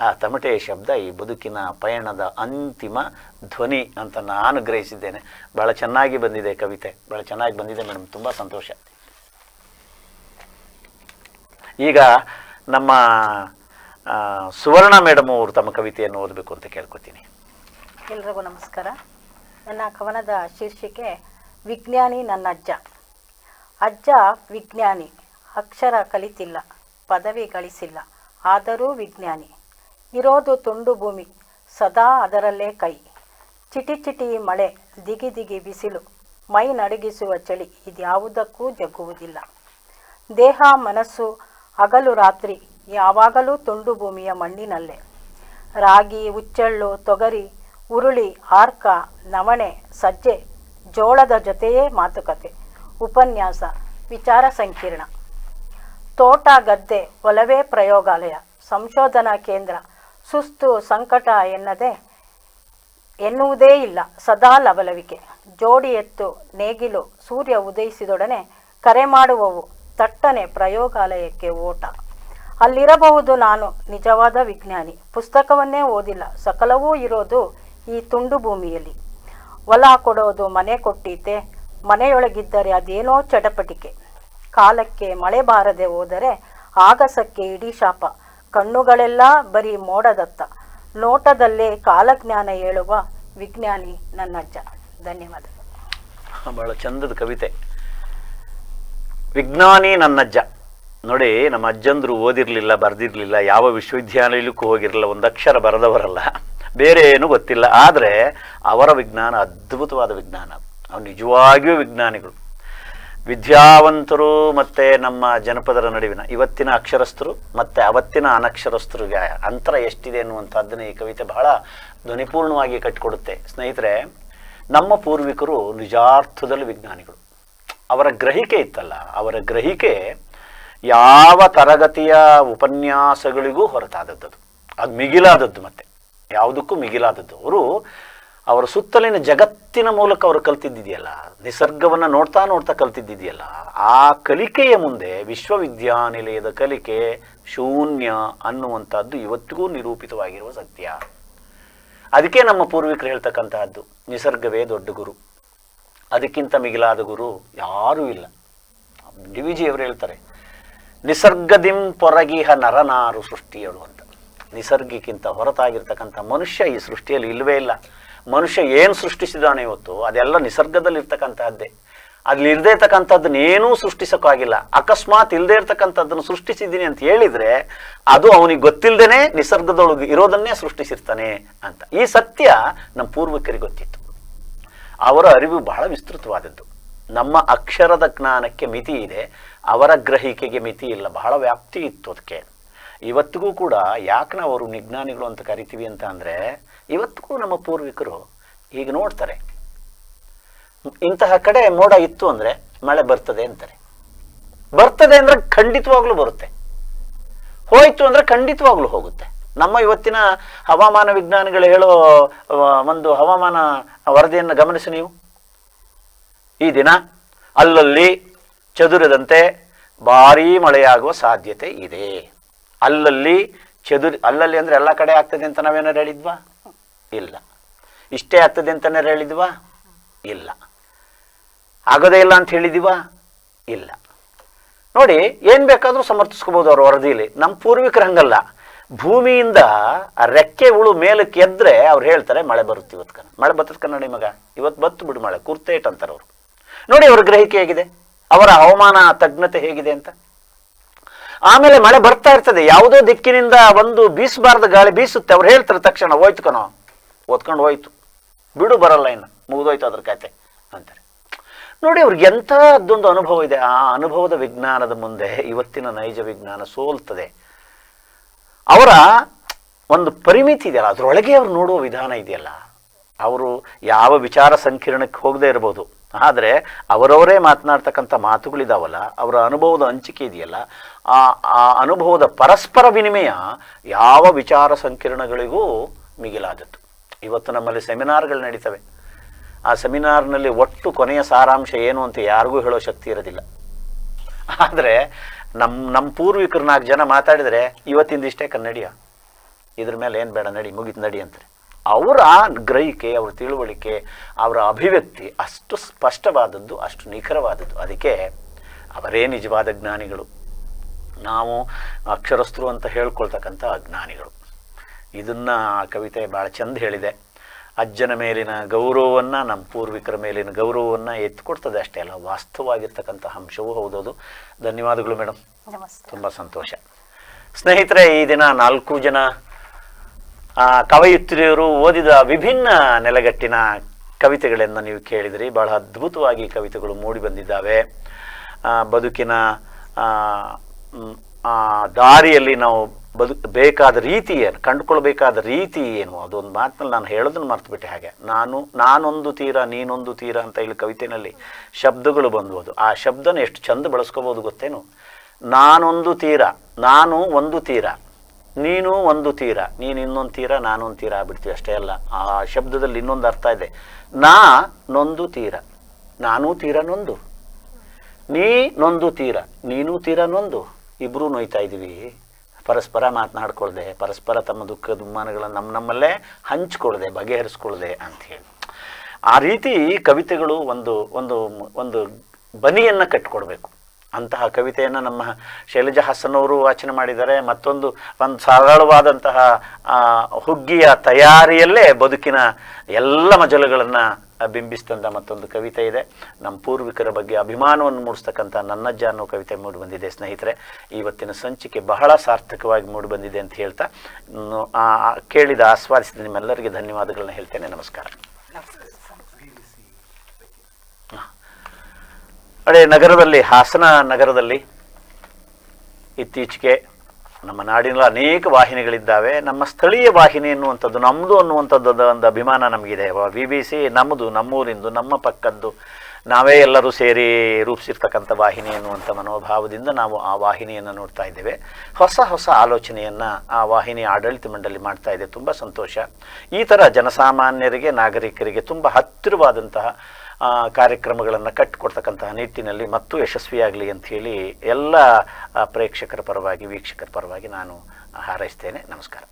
ಆ ತಮಟೆಯ ಶಬ್ದ ಈ ಬದುಕಿನ ಪಯಣದ ಅಂತಿಮ ಧ್ವನಿ ಅಂತ ನಾನು ಗ್ರಹಿಸಿದ್ದೇನೆ. ಭಾಳ ಚೆನ್ನಾಗಿ ಬಂದಿದೆ ಕವಿತೆ ಭಾಳ ಚೆನ್ನಾಗಿ ಬಂದಿದೆ, ಮೇಡಮ್. ತುಂಬ ಸಂತೋಷ. ಈಗ ನಮ್ಮ ಸುವರ್ಣ ಮೇಡಮ್ ಅವರು ತಮ್ಮ ಕವಿತೆಯನ್ನು ಓದಬೇಕು ಅಂತ ಕೇಳ್ಕೊತೀನಿ. ಎಲ್ರಿಗೂ ನಮಸ್ಕಾರ. ನನ್ನ ಕವನದ ಶೀರ್ಷಿಕೆ, ವಿಜ್ಞಾನಿ ನನ್ನ ಅಜ್ಜ ಅಜ್ಜ ವಿಜ್ಞಾನಿ, ಅಕ್ಷರ ಕಲಿತಿಲ್ಲ, ಪದವಿ ಗಳಿಸಿಲ್ಲ, ಆದರೂ ವಿಜ್ಞಾನಿ. ಇರೋದು ತುಂಡು ಭೂಮಿ, ಸದಾ ಅದರಲ್ಲೇ ಕೈ. ಚಿಟಿ ಚಿಟಿ ಮಳೆ, ದಿಗಿ ದಿಗಿ ಬಿಸಿಲು, ಮೈ ನಡಗಿಸುವ ಚಳಿ ಇದ್ಯಾವುದಕ್ಕೂ ಜಗ್ಗುವುದಿಲ್ಲ. ದೇಹ, ಮನಸ್ಸು ಹಗಲು ರಾತ್ರಿ ಯಾವಾಗಲೂ ತುಂಡು ಭೂಮಿಯ ಮಣ್ಣಿನಲ್ಲೇ. ರಾಗಿ ಉಚ್ಚೆಳ್ಳು ತೊಗರಿ, ಉರುಳಿ, ಆರ್ಕ, ನವಣೆ, ಸಜ್ಜೆ, ಜೋಳದ ಜೊತೆಯೇ ಮಾತುಕತೆ, ಉಪನ್ಯಾಸ, ವಿಚಾರ ಸಂಕಿರಣ. ತೋಟ, ಗದ್ದೆ, ಒಲವೇ ಪ್ರಯೋಗಾಲಯ, ಸಂಶೋಧನಾ ಕೇಂದ್ರ, ಸುಸ್ತು ಸಂಕಟ ಎನ್ನದೆ ಎನ್ನುವುದೇ ಇಲ್ಲ, ಸದಾ ಲವಲವಿಕೆ. ಜೋಡಿ ಎತ್ತು, ನೇಗಿಲು, ಸೂರ್ಯ ಉದಯಿಸಿದೊಡನೆ ಕರೆ ಮಾಡುವವು ತಟ್ಟನೆ ಪ್ರಯೋಗಾಲಯಕ್ಕೆ ಓಟ. ಅಲ್ಲಿರಬಹುದು ನಾನು, ನಿಜವಾದ ವಿಜ್ಞಾನಿ. ಪುಸ್ತಕವನ್ನೇ ಓದಿಲ್ಲ. ಸಕಲವೂ ಇರೋದು ಈ ತುಂಡು ಭೂಮಿಯಲ್ಲಿ. ಹೊಲ ಕೊಡೋದು, ಮನೆ ಕೊಟ್ಟೀತೆ, ಮನೆಯೊಳಗಿದ್ದರೆ ಅದೇನೋ ಚಟಪಟಿಕೆ. ಕಾಲಕ್ಕೆ ಮಳೆ ಬಾರದೆ ಹೋದರೆ ಆಗಸಕ್ಕೆ ಇಡೀ ಶಾಪ. ಕಣ್ಣುಗಳೆಲ್ಲ ಬರೀ ಮೋಡದತ್ತ. ನೋಟದಲ್ಲೇ ಕಾಲಜ್ಞಾನ ಹೇಳುವ ವಿಜ್ಞಾನಿ ನನ್ನಜ್ಜ. ಧನ್ಯವಾದ. ಬಹಳ ಚಂದದ ಕವಿತೆ. ವಿಜ್ಞಾನಿ ನನ್ನಜ್ಜ ನೋಡಿ, ನಮ್ಮ ಅಜ್ಜಂದ್ರು ಓದಿರಲಿಲ್ಲ, ಬರೆದಿರಲಿಲ್ಲ, ಯಾವ ವಿಶ್ವವಿದ್ಯಾಲಯಕ್ಕೂ ಹೋಗಿರಲಿಲ್ಲ, ಒಂದು ಅಕ್ಷರ ಬರೆದವರಲ್ಲ. ಬೇರೆ ಏನು ಗೊತ್ತಿಲ್ಲ. ಆದರೆ, ಅವರ ವಿಜ್ಞಾನ ಅದ್ಭುತವಾದ ವಿಜ್ಞಾನ. ಅವ್ರು ನಿಜವಾಗಿಯೂ ವಿಜ್ಞಾನಿಗಳು. ವಿದ್ಯಾವಂತರು ಮತ್ತು ನಮ್ಮ ಜನಪದರ ನಡುವಿನ, ಇವತ್ತಿನ ಅಕ್ಷರಸ್ಥರು ಮತ್ತು ಅವತ್ತಿನ ಅನಕ್ಷರಸ್ಥರಿಗೆ ಅಂತರ ಎಷ್ಟಿದೆ ಅನ್ನುವಂಥದ್ದನ್ನು ಈ ಕವಿತೆ ಬಹಳ ಧ್ವನಿಪೂರ್ಣವಾಗಿ ಕಟ್ಟಿಕೊಡುತ್ತೆ. ಸ್ನೇಹಿತರೆ, ನಮ್ಮ ಪೂರ್ವಿಕರು ನಿಜಾರ್ಥದಲ್ಲಿ ವಿಜ್ಞಾನಿಗಳು. ಅವರ ಗ್ರಹಿಕೆ ಇತ್ತಲ್ಲ, ಅವರ ಗ್ರಹಿಕೆ ಯಾವ ತರಗತಿಯ ಉಪನ್ಯಾಸಗಳಿಗೂ ಹೊರತಾದದ್ದು ಅದು ಮಿಗಿಲಾದದ್ದು ಮತ್ತೆ. ಯಾವುದಕ್ಕೂ ಮಿಗಿಲಾದದ್ದು. ಅವರು ಅವರ ಸುತ್ತಲಿನ ಜಗತ್ತಿನ ಮೂಲಕ ಅವರು ಕಲ್ತಿದ್ದಿದೆಯಲ್ಲ, ನಿಸರ್ಗವನ್ನು ನೋಡ್ತಾ ನೋಡ್ತಾ ಕಲ್ತಿದ್ದಿದೆಯಲ್ಲ, ಆ ಕಲಿಕೆಯ ಮುಂದೆ ವಿಶ್ವವಿದ್ಯಾನಿಲಯದ ಕಲಿಕೆ ಶೂನ್ಯ ಅನ್ನುವಂಥದ್ದು ಇವತ್ತಿಗೂ ನಿರೂಪಿತವಾಗಿರುವ ಸತ್ಯ. ಅದಕ್ಕೆ ನಮ್ಮ ಪೂರ್ವಿಕರು ಹೇಳ್ತಕ್ಕಂತಹದ್ದು, ನಿಸರ್ಗವೇ ದೊಡ್ಡ ಗುರು. ಅದಕ್ಕಿಂತ ಮಿಗಿಲಾದ ಗುರು ಯಾರೂ ಇಲ್ಲ. ಡಿ ವಿ ಹೇಳ್ತಾರೆ, ನಿಸರ್ಗದಿಂ ಪೊರಗಿಹ ನರನಾರು ಸೃಷ್ಟಿಯಳು ಅಂತ. ನಿಸರ್ಗಕ್ಕಿಂತ ಹೊರತಾಗಿರ್ತಕ್ಕಂಥ ಮನುಷ್ಯ ಈ ಸೃಷ್ಟಿಯಲ್ಲಿ ಇಲ್ಲವೇ ಇಲ್ಲ. ಮನುಷ್ಯ ಏನು ಸೃಷ್ಟಿಸಿದಾನೆ ಇವತ್ತು ಅದೆಲ್ಲ ನಿಸರ್ಗದಲ್ಲಿ ಇರ್ತಕ್ಕಂತಹದ್ದೇ ಅಲ್ಲಿ ಇಲ್ಲದೆ ಇರ್ತಕ್ಕಂಥದ್ದನ್ನ ಏನೂ ಸೃಷ್ಟಿಸೋಕ್ಕಾಗಿಲ್ಲ. ಅಕಸ್ಮಾತ್ ಇಲ್ಲದೆ ಇರ್ತಕ್ಕಂಥದ್ದನ್ನು ಸೃಷ್ಟಿಸಿದ್ದೀನಿ ಅಂತ ಹೇಳಿದ್ರೆ ಅದು ಅವನಿಗೆ ಗೊತ್ತಿಲ್ಲದೇನೆ ನಿಸರ್ಗದೊಳಗೆ ಇರೋದನ್ನೇ ಸೃಷ್ಟಿಸಿರ್ತಾನೆ ಅಂತ. ಈ ಸತ್ಯ ನಮ್ಮ ಪೂರ್ವಕರಿಗೆ ಗೊತ್ತಿತ್ತು. ಅವರ ಅರಿವು ಬಹಳ ವಿಸ್ತೃತವಾದದ್ದು. ನಮ್ಮ ಅಕ್ಷರದ ಜ್ಞಾನಕ್ಕೆ ಮಿತಿ ಇದೆ, ಅವರ ಗ್ರಹಿಕೆಗೆ ಮಿತಿ ಇಲ್ಲ, ಬಹಳ ವ್ಯಾಪ್ತಿ ಇತ್ತು ಅದಕ್ಕೆ. ಇವತ್ತಿಗೂ ಕೂಡ ಯಾಕೆ ನಾವು ಅವರು ಅಂತ ಕರಿತೀವಿ ಅಂತ ಅಂದರೆ, ಇವತ್ತಿಗೂ ನಮ್ಮ ಪೂರ್ವಿಕರು ಈಗ ನೋಡ್ತಾರೆ. ಇಂತಹ ಕಡೆ ಮೋಡ ಇತ್ತು ಅಂದರೆ ಮಳೆ ಬರ್ತದೆ ಅಂತಾರೆ. ಬರ್ತದೆ ಅಂದರೆ ಖಂಡಿತವಾಗ್ಲೂ ಬರುತ್ತೆ. ಹೋಯ್ತು ಅಂದರೆ ಖಂಡಿತವಾಗ್ಲೂ ಹೋಗುತ್ತೆ. ನಮ್ಮ ಇವತ್ತಿನ ಹವಾಮಾನ ವಿಜ್ಞಾನಿಗಳು ಹೇಳೋ ಒಂದು ಹವಾಮಾನ ವರದಿಯನ್ನು ಗಮನಿಸಿ ನೀವು. ಈ ದಿನ ಅಲ್ಲಲ್ಲಿ ಚದುರದಂತೆ ಭಾರೀ ಮಳೆಯಾಗುವ ಸಾಧ್ಯತೆ ಇದೆ. ಅಲ್ಲಲ್ಲಿ ಚದುರಿ, ಅಲ್ಲಲ್ಲಿ ಅಂದರೆ ಎಲ್ಲ ಕಡೆ ಆಗ್ತದೆ ಅಂತ ನಾವೇನಾರು ಹೇಳಿದ್ವಾ? ಇಲ್ಲ. ಇಷ್ಟೇ ಆಗ್ತದೆ ಅಂತನಾರು ಹೇಳಿದ್ವಾ? ಇಲ್ಲ. ಆಗೋದೇ ಇಲ್ಲ ಅಂತ ಹೇಳಿದೀವಾ? ಇಲ್ಲ. ನೋಡಿ, ಏನು ಬೇಕಾದರೂ ಸಮರ್ಥಿಸ್ಕೋಬೋದು ಅವ್ರ ವರದಿಯಲ್ಲಿ ನಮ್ಮ ಪೂರ್ವಿಕರು ಹಂಗಲ್ಲ. ಭೂಮಿಯಿಂದ ಆ ರೆಕ್ಕೆ ಉಳು ಮೇಲಕ್ಕೆ ಎದ್ರೆ ಅವ್ರು ಹೇಳ್ತಾರೆ, ಮಳೆ ಬರುತ್ತೆ ಇವತ್ತು ಮಳೆ ಬತ್ತದ ಕನ್ನಡಿ ಮಗ ಇವತ್ತು ಬತ್ತು ಬಿಡು ಮಳೆ, ಕುರ್ತೇಟ್ ಅಂತಾರೆ ಅವರು. ನೋಡಿ ಅವ್ರ ಗ್ರಹಿಕೆ ಹೇಗಿದೆ? ಅವರ ಹವಾಮಾನ ತಜ್ಞತೆ ಹೇಗಿದೆ ಅಂತ? ಆಮೇಲೆ ಮಳೆ ಬರ್ತಾ ಇರ್ತದೆ. ಯಾವುದೋ ದಿಕ್ಕಿನಿಂದ ಒಂದು ಬೀಸಬಾರ್ದ ಗಾಳಿ ಬೀಸುತ್ತೆ. ಅವ್ರು ಹೇಳ್ತಾರೆ ತಕ್ಷಣ, ಹೋಯ್ತು ಕಣೋ. ಓದ್ಕೊಂಡು ಹೋಯ್ತು. ಬಿಡು, ಬರಲ್ಲ ಇನ್ನು. ಮುಗಿದೋಯ್ತು ಅದ್ರ ಕತೆ ಅಂತಾರೆ. ನೋಡಿ ಅವ್ರಿಗೆ ಎಂಥದ್ದೊಂದು ಅನುಭವ ಇದೆ. ಆ ಅನುಭವದ ವಿಜ್ಞಾನದ ಮುಂದೆ ಇವತ್ತಿನ ನೈಜ ವಿಜ್ಞಾನ ಸೋಲ್ತದೆ. ಅವರ ಒಂದು ಪರಿಮಿತಿ ಇದೆಯಲ್ಲ, ಅದರೊಳಗೆ ಅವರು ನೋಡುವ ವಿಧಾನ ಇದೆಯಲ್ಲ. ಅವರು ಯಾವ ವಿಚಾರ ಸಂಕಿರಣಕ್ಕೆ ಹೋಗದೇ ಇರ್ಬೋದು. ಆದರೆ ಅವರವರೇ ಮಾತನಾಡ್ತಕ್ಕಂಥ ಮಾತುಗಳಿದಾವಲ್ಲ, ಅವರ ಅನುಭವದ ಹಂಚಿಕೆ ಇದೆಯಲ್ಲ, ಆ ಆ ಅನುಭವದ ಪರಸ್ಪರ ವಿನಿಮಯ ಯಾವ ವಿಚಾರ ಸಂಕಿರಣಗಳಿಗೂ ಮಿಗಿಲಾದದ್ದು. ಇವತ್ತು ನಮ್ಮಲ್ಲಿ ಸೆಮಿನಾರ್ಗಳು ನಡೀತವೆ. ಆ ಸೆಮಿನಾರ್ನಲ್ಲಿ ಒಟ್ಟು ಕೊನೆಯ ಸಾರಾಂಶ ಏನು ಅಂತ ಯಾರಿಗೂ ಹೇಳೋ ಶಕ್ತಿ ಇರೋದಿಲ್ಲ. ಆದರೆ ನಮ್ಮ ನಮ್ಮ ಪೂರ್ವಿಕರು ನಾಲ್ಕು ಜನ ಮಾತಾಡಿದರೆ ಇವತ್ತಿಂದ ಇಷ್ಟೇ ಕನ್ನಡಿಯ. ಇದ್ರ ಮೇಲೆ ಏನು ಬೇಡ, ನಡಿ, ಮುಗಿತು, ನಡಿ ಅಂತಾರೆ. ಅವರ ಗ್ರಹಿಕೆ, ಅವರ ತಿಳುವಳಿಕೆ, ಅವರ ಅಭಿವ್ಯಕ್ತಿ ಅಷ್ಟು ಸ್ಪಷ್ಟವಾದದ್ದು, ಅಷ್ಟು ನಿಖರವಾದದ್ದು. ಅದಕ್ಕೆ ಅವರೇ ನಿಜವಾದ ಜ್ಞಾನಿಗಳು. ನಾವು ಅಕ್ಷರಸ್ಥರು ಅಂತ ಹೇಳ್ಕೊಳ್ತಕ್ಕಂಥ ಅಜ್ಞಾನಿಗಳು ಇದನ್ನು ಕವಿತೆ ಭಾಳ ಚಂದ ಹೇಳಿದೆ. ಅಜ್ಜನ ಮೇಲಿನ ಗೌರವವನ್ನು ನಮ್ಮ ಪೂರ್ವಿಕರ ಮೇಲಿನ ಗೌರವವನ್ನು ಎತ್ಕೊಡ್ತದೆ ಅಷ್ಟೇ ಅಲ್ಲ ವಾಸ್ತವವಾಗಿರ್ತಕ್ಕಂಥ ಅಂಶವೂ ಹೌದೌದು. ಧನ್ಯವಾದಗಳು ಮೇಡಮ್ ತುಂಬ ಸಂತೋಷ. ಸ್ನೇಹಿತರೆ ಈ ದಿನ ನಾಲ್ಕು ಜನ ಕವಯಿತ್ರಿಯರು ಓದಿದ ವಿಭಿನ್ನ ನೆಲೆಗಟ್ಟಿನ ಕವಿತೆಗಳನ್ನು ನೀವು ಕೇಳಿದಿರಿ. ಬಹಳ ಅದ್ಭುತವಾಗಿ ಕವಿತೆಗಳು ಮೂಡಿ ಬಂದಿದ್ದಾವೆ. ಬದುಕಿನ ಆ, ದಾರಿಯಲ್ಲಿ ನಾವು ಬದುಕು ಬೇಕಾದ ರೀತಿ ಏನು, ಕಂಡುಕೊಳ್ಬೇಕಾದ ರೀತಿ ಏನು, ಅದೊಂದು ಮಾತಿನಲ್ಲಿ ನಾನು ಹೇಳೋದನ್ನು ಮರ್ತುಬಿಟ್ಟೆ ಹಾಗೆ. ನಾನು, ನಾನೊಂದು ತೀರ, ನೀನೊಂದು ತೀರ ಅಂತ ಇಲ್ಲಿ ಕವಿತೆಯಲ್ಲಿ ಶಬ್ದಗಳು ಬಂದ್ಬೋದು. ಆ ಶಬ್ದನ ಎಷ್ಟು ಚಂದ ಬಳಸ್ಕೋಬೋದು ಗೊತ್ತೇನು? ನಾನೊಂದು ತೀರ, ನಾನು ಒಂದು ತೀರ, ನೀನು ಒಂದು ತೀರ, ನೀನು ಇನ್ನೊಂದು ತೀರ, ನಾನೊಂದು ತೀರ ಆಗ್ಬಿಡ್ತೀವಿ ಅಷ್ಟೇ ಅಲ್ಲ. ಆ ಶಬ್ದದಲ್ಲಿ ಇನ್ನೊಂದು ಅರ್ಥ ಇದೆ. ನಾ ನೊಂದು ತೀರ, ನಾನೂ ತೀರ ನೊಂದು, ನೀ ನೊಂದು ತೀರ, ನೀನು ತೀರ ನೊಂದು ಇಬ್ಬರೂ ನೋಯ್ತಾ ಇದ್ದೀವಿ ಪರಸ್ಪರ ಮಾತನಾಡ್ಕೊಳ್ದೆ, ಪರಸ್ಪರ ತಮ್ಮ ದುಃಖ ದುಮ್ಮಾನಗಳನ್ನು ನಮ್ಮ ನಮ್ಮಲ್ಲೇ ಹಂಚ್ಕೊಳ್ದೆ, ಬಗೆಹರಿಸ್ಕೊಳ್ದೆ ಅಂತ ಹೇಳಿ. ಆ ರೀತಿ ಕವಿತೆಗಳು ಒಂದು ಒಂದು ಒಂದು ಬನಿಯನ್ನು ಕಟ್ಟಿಕೊಡ್ಬೇಕು ಅಂತಹ ಕವಿತೆಯನ್ನು ನಮ್ಮ ಶೈಲಜಾ ಹಾಸನವರು ವಾಚನ ಮಾಡಿದ್ದಾರೆ. ಮತ್ತೊಂದು, ಒಂದು ಸರಳವಾದಂತಹ ಹುಗ್ಗಿಯ ತಯಾರಿಯಲ್ಲೇ ಬದುಕಿನ ಎಲ್ಲ ಮಜಲುಗಳನ್ನು ಬಿಂಬಿಸಿದಂಥ ಮತ್ತೊಂದು ಕವಿತೆ ಇದೆ. ನಮ್ಮ ಪೂರ್ವಿಕರ ಬಗ್ಗೆ ಅಭಿಮಾನವನ್ನು ಮೂಡಿಸ್ತಕ್ಕಂಥ ನನ್ನಜ್ಜ ಅನ್ನೋ ಕವಿತೆ ಮೂಡಿ ಬಂದಿದೆ, ಸ್ನೇಹಿತರೆ. ಇವತ್ತಿನ ಸಂಚಿಕೆ ಬಹಳ ಸಾರ್ಥಕವಾಗಿ ಮೂಡಿ ಬಂದಿದೆ ಅಂತ ಹೇಳ್ತಾ ಕೇಳಿದ, ಆಸ್ವಾದಿಸಿದ ನಿಮ್ಮೆಲ್ಲರಿಗೆ ಧನ್ಯವಾದಗಳನ್ನ ಹೇಳ್ತೇನೆ. ನಮಸ್ಕಾರ. ಅದೇ ನಗರದಲ್ಲಿ, ಹಾಸನ ನಗರದಲ್ಲಿ ಇತ್ತೀಚೆಗೆ ನಮ್ಮ ನಾಡಿನಲ್ಲಿ ಅನೇಕ ವಾಹಿನಿಗಳಿದ್ದಾವೆ. ನಮ್ಮ ಸ್ಥಳೀಯ ವಾಹಿನಿ ಎನ್ನುವಂಥದ್ದು ನಮ್ಮದು ಅನ್ನುವಂಥದ್ದು ಒಂದು ಅಭಿಮಾನ ನಮಗಿದೆ. ವಿ ಬಿ ಸಿ ನಮ್ಮದು ನಮ್ಮೂರಿಂದು, ನಮ್ಮ ಪಕ್ಕದ್ದು. ನಾವೇ ಎಲ್ಲರೂ ಸೇರಿ ರೂಪಿಸಿರ್ತಕ್ಕಂಥ ವಾಹಿನಿ ಎನ್ನುವಂಥ ಮನೋಭಾವದಿಂದ ನಾವು ಆ ವಾಹಿನಿಯನ್ನು ನೋಡ್ತಾ ಇದ್ದೇವೆ. ಹೊಸ ಹೊಸ ಆಲೋಚನೆಯನ್ನು ಆ ವಾಹಿನಿ ಆಡಳಿತ ಮಂಡಳಿ ಮಾಡ್ತಾ ಇದೆ. ತುಂಬ ಸಂತೋಷ. ಈ ಥರ ಜನಸಾಮಾನ್ಯರಿಗೆ, ನಾಗರಿಕರಿಗೆ ತುಂಬ ಹತ್ತಿರವಾದಂತಹ ಕಾರ್ಯಕ್ರಮಗಳನ್ನು ಕಟ್ಟಿಕೊಡ್ತಕ್ಕಂತಹ ನಿಟ್ಟಿನಲ್ಲಿ ಮತ್ತು ಯಶಸ್ವಿಯಾಗಲಿ ಅಂಥೇಳಿ ಎಲ್ಲ ಪ್ರೇಕ್ಷಕರ ಪರವಾಗಿ ವೀಕ್ಷಕರ ಪರವಾಗಿ ನಾನು ಹಾರೈಸ್ತೇನೆ. ನಮಸ್ಕಾರ.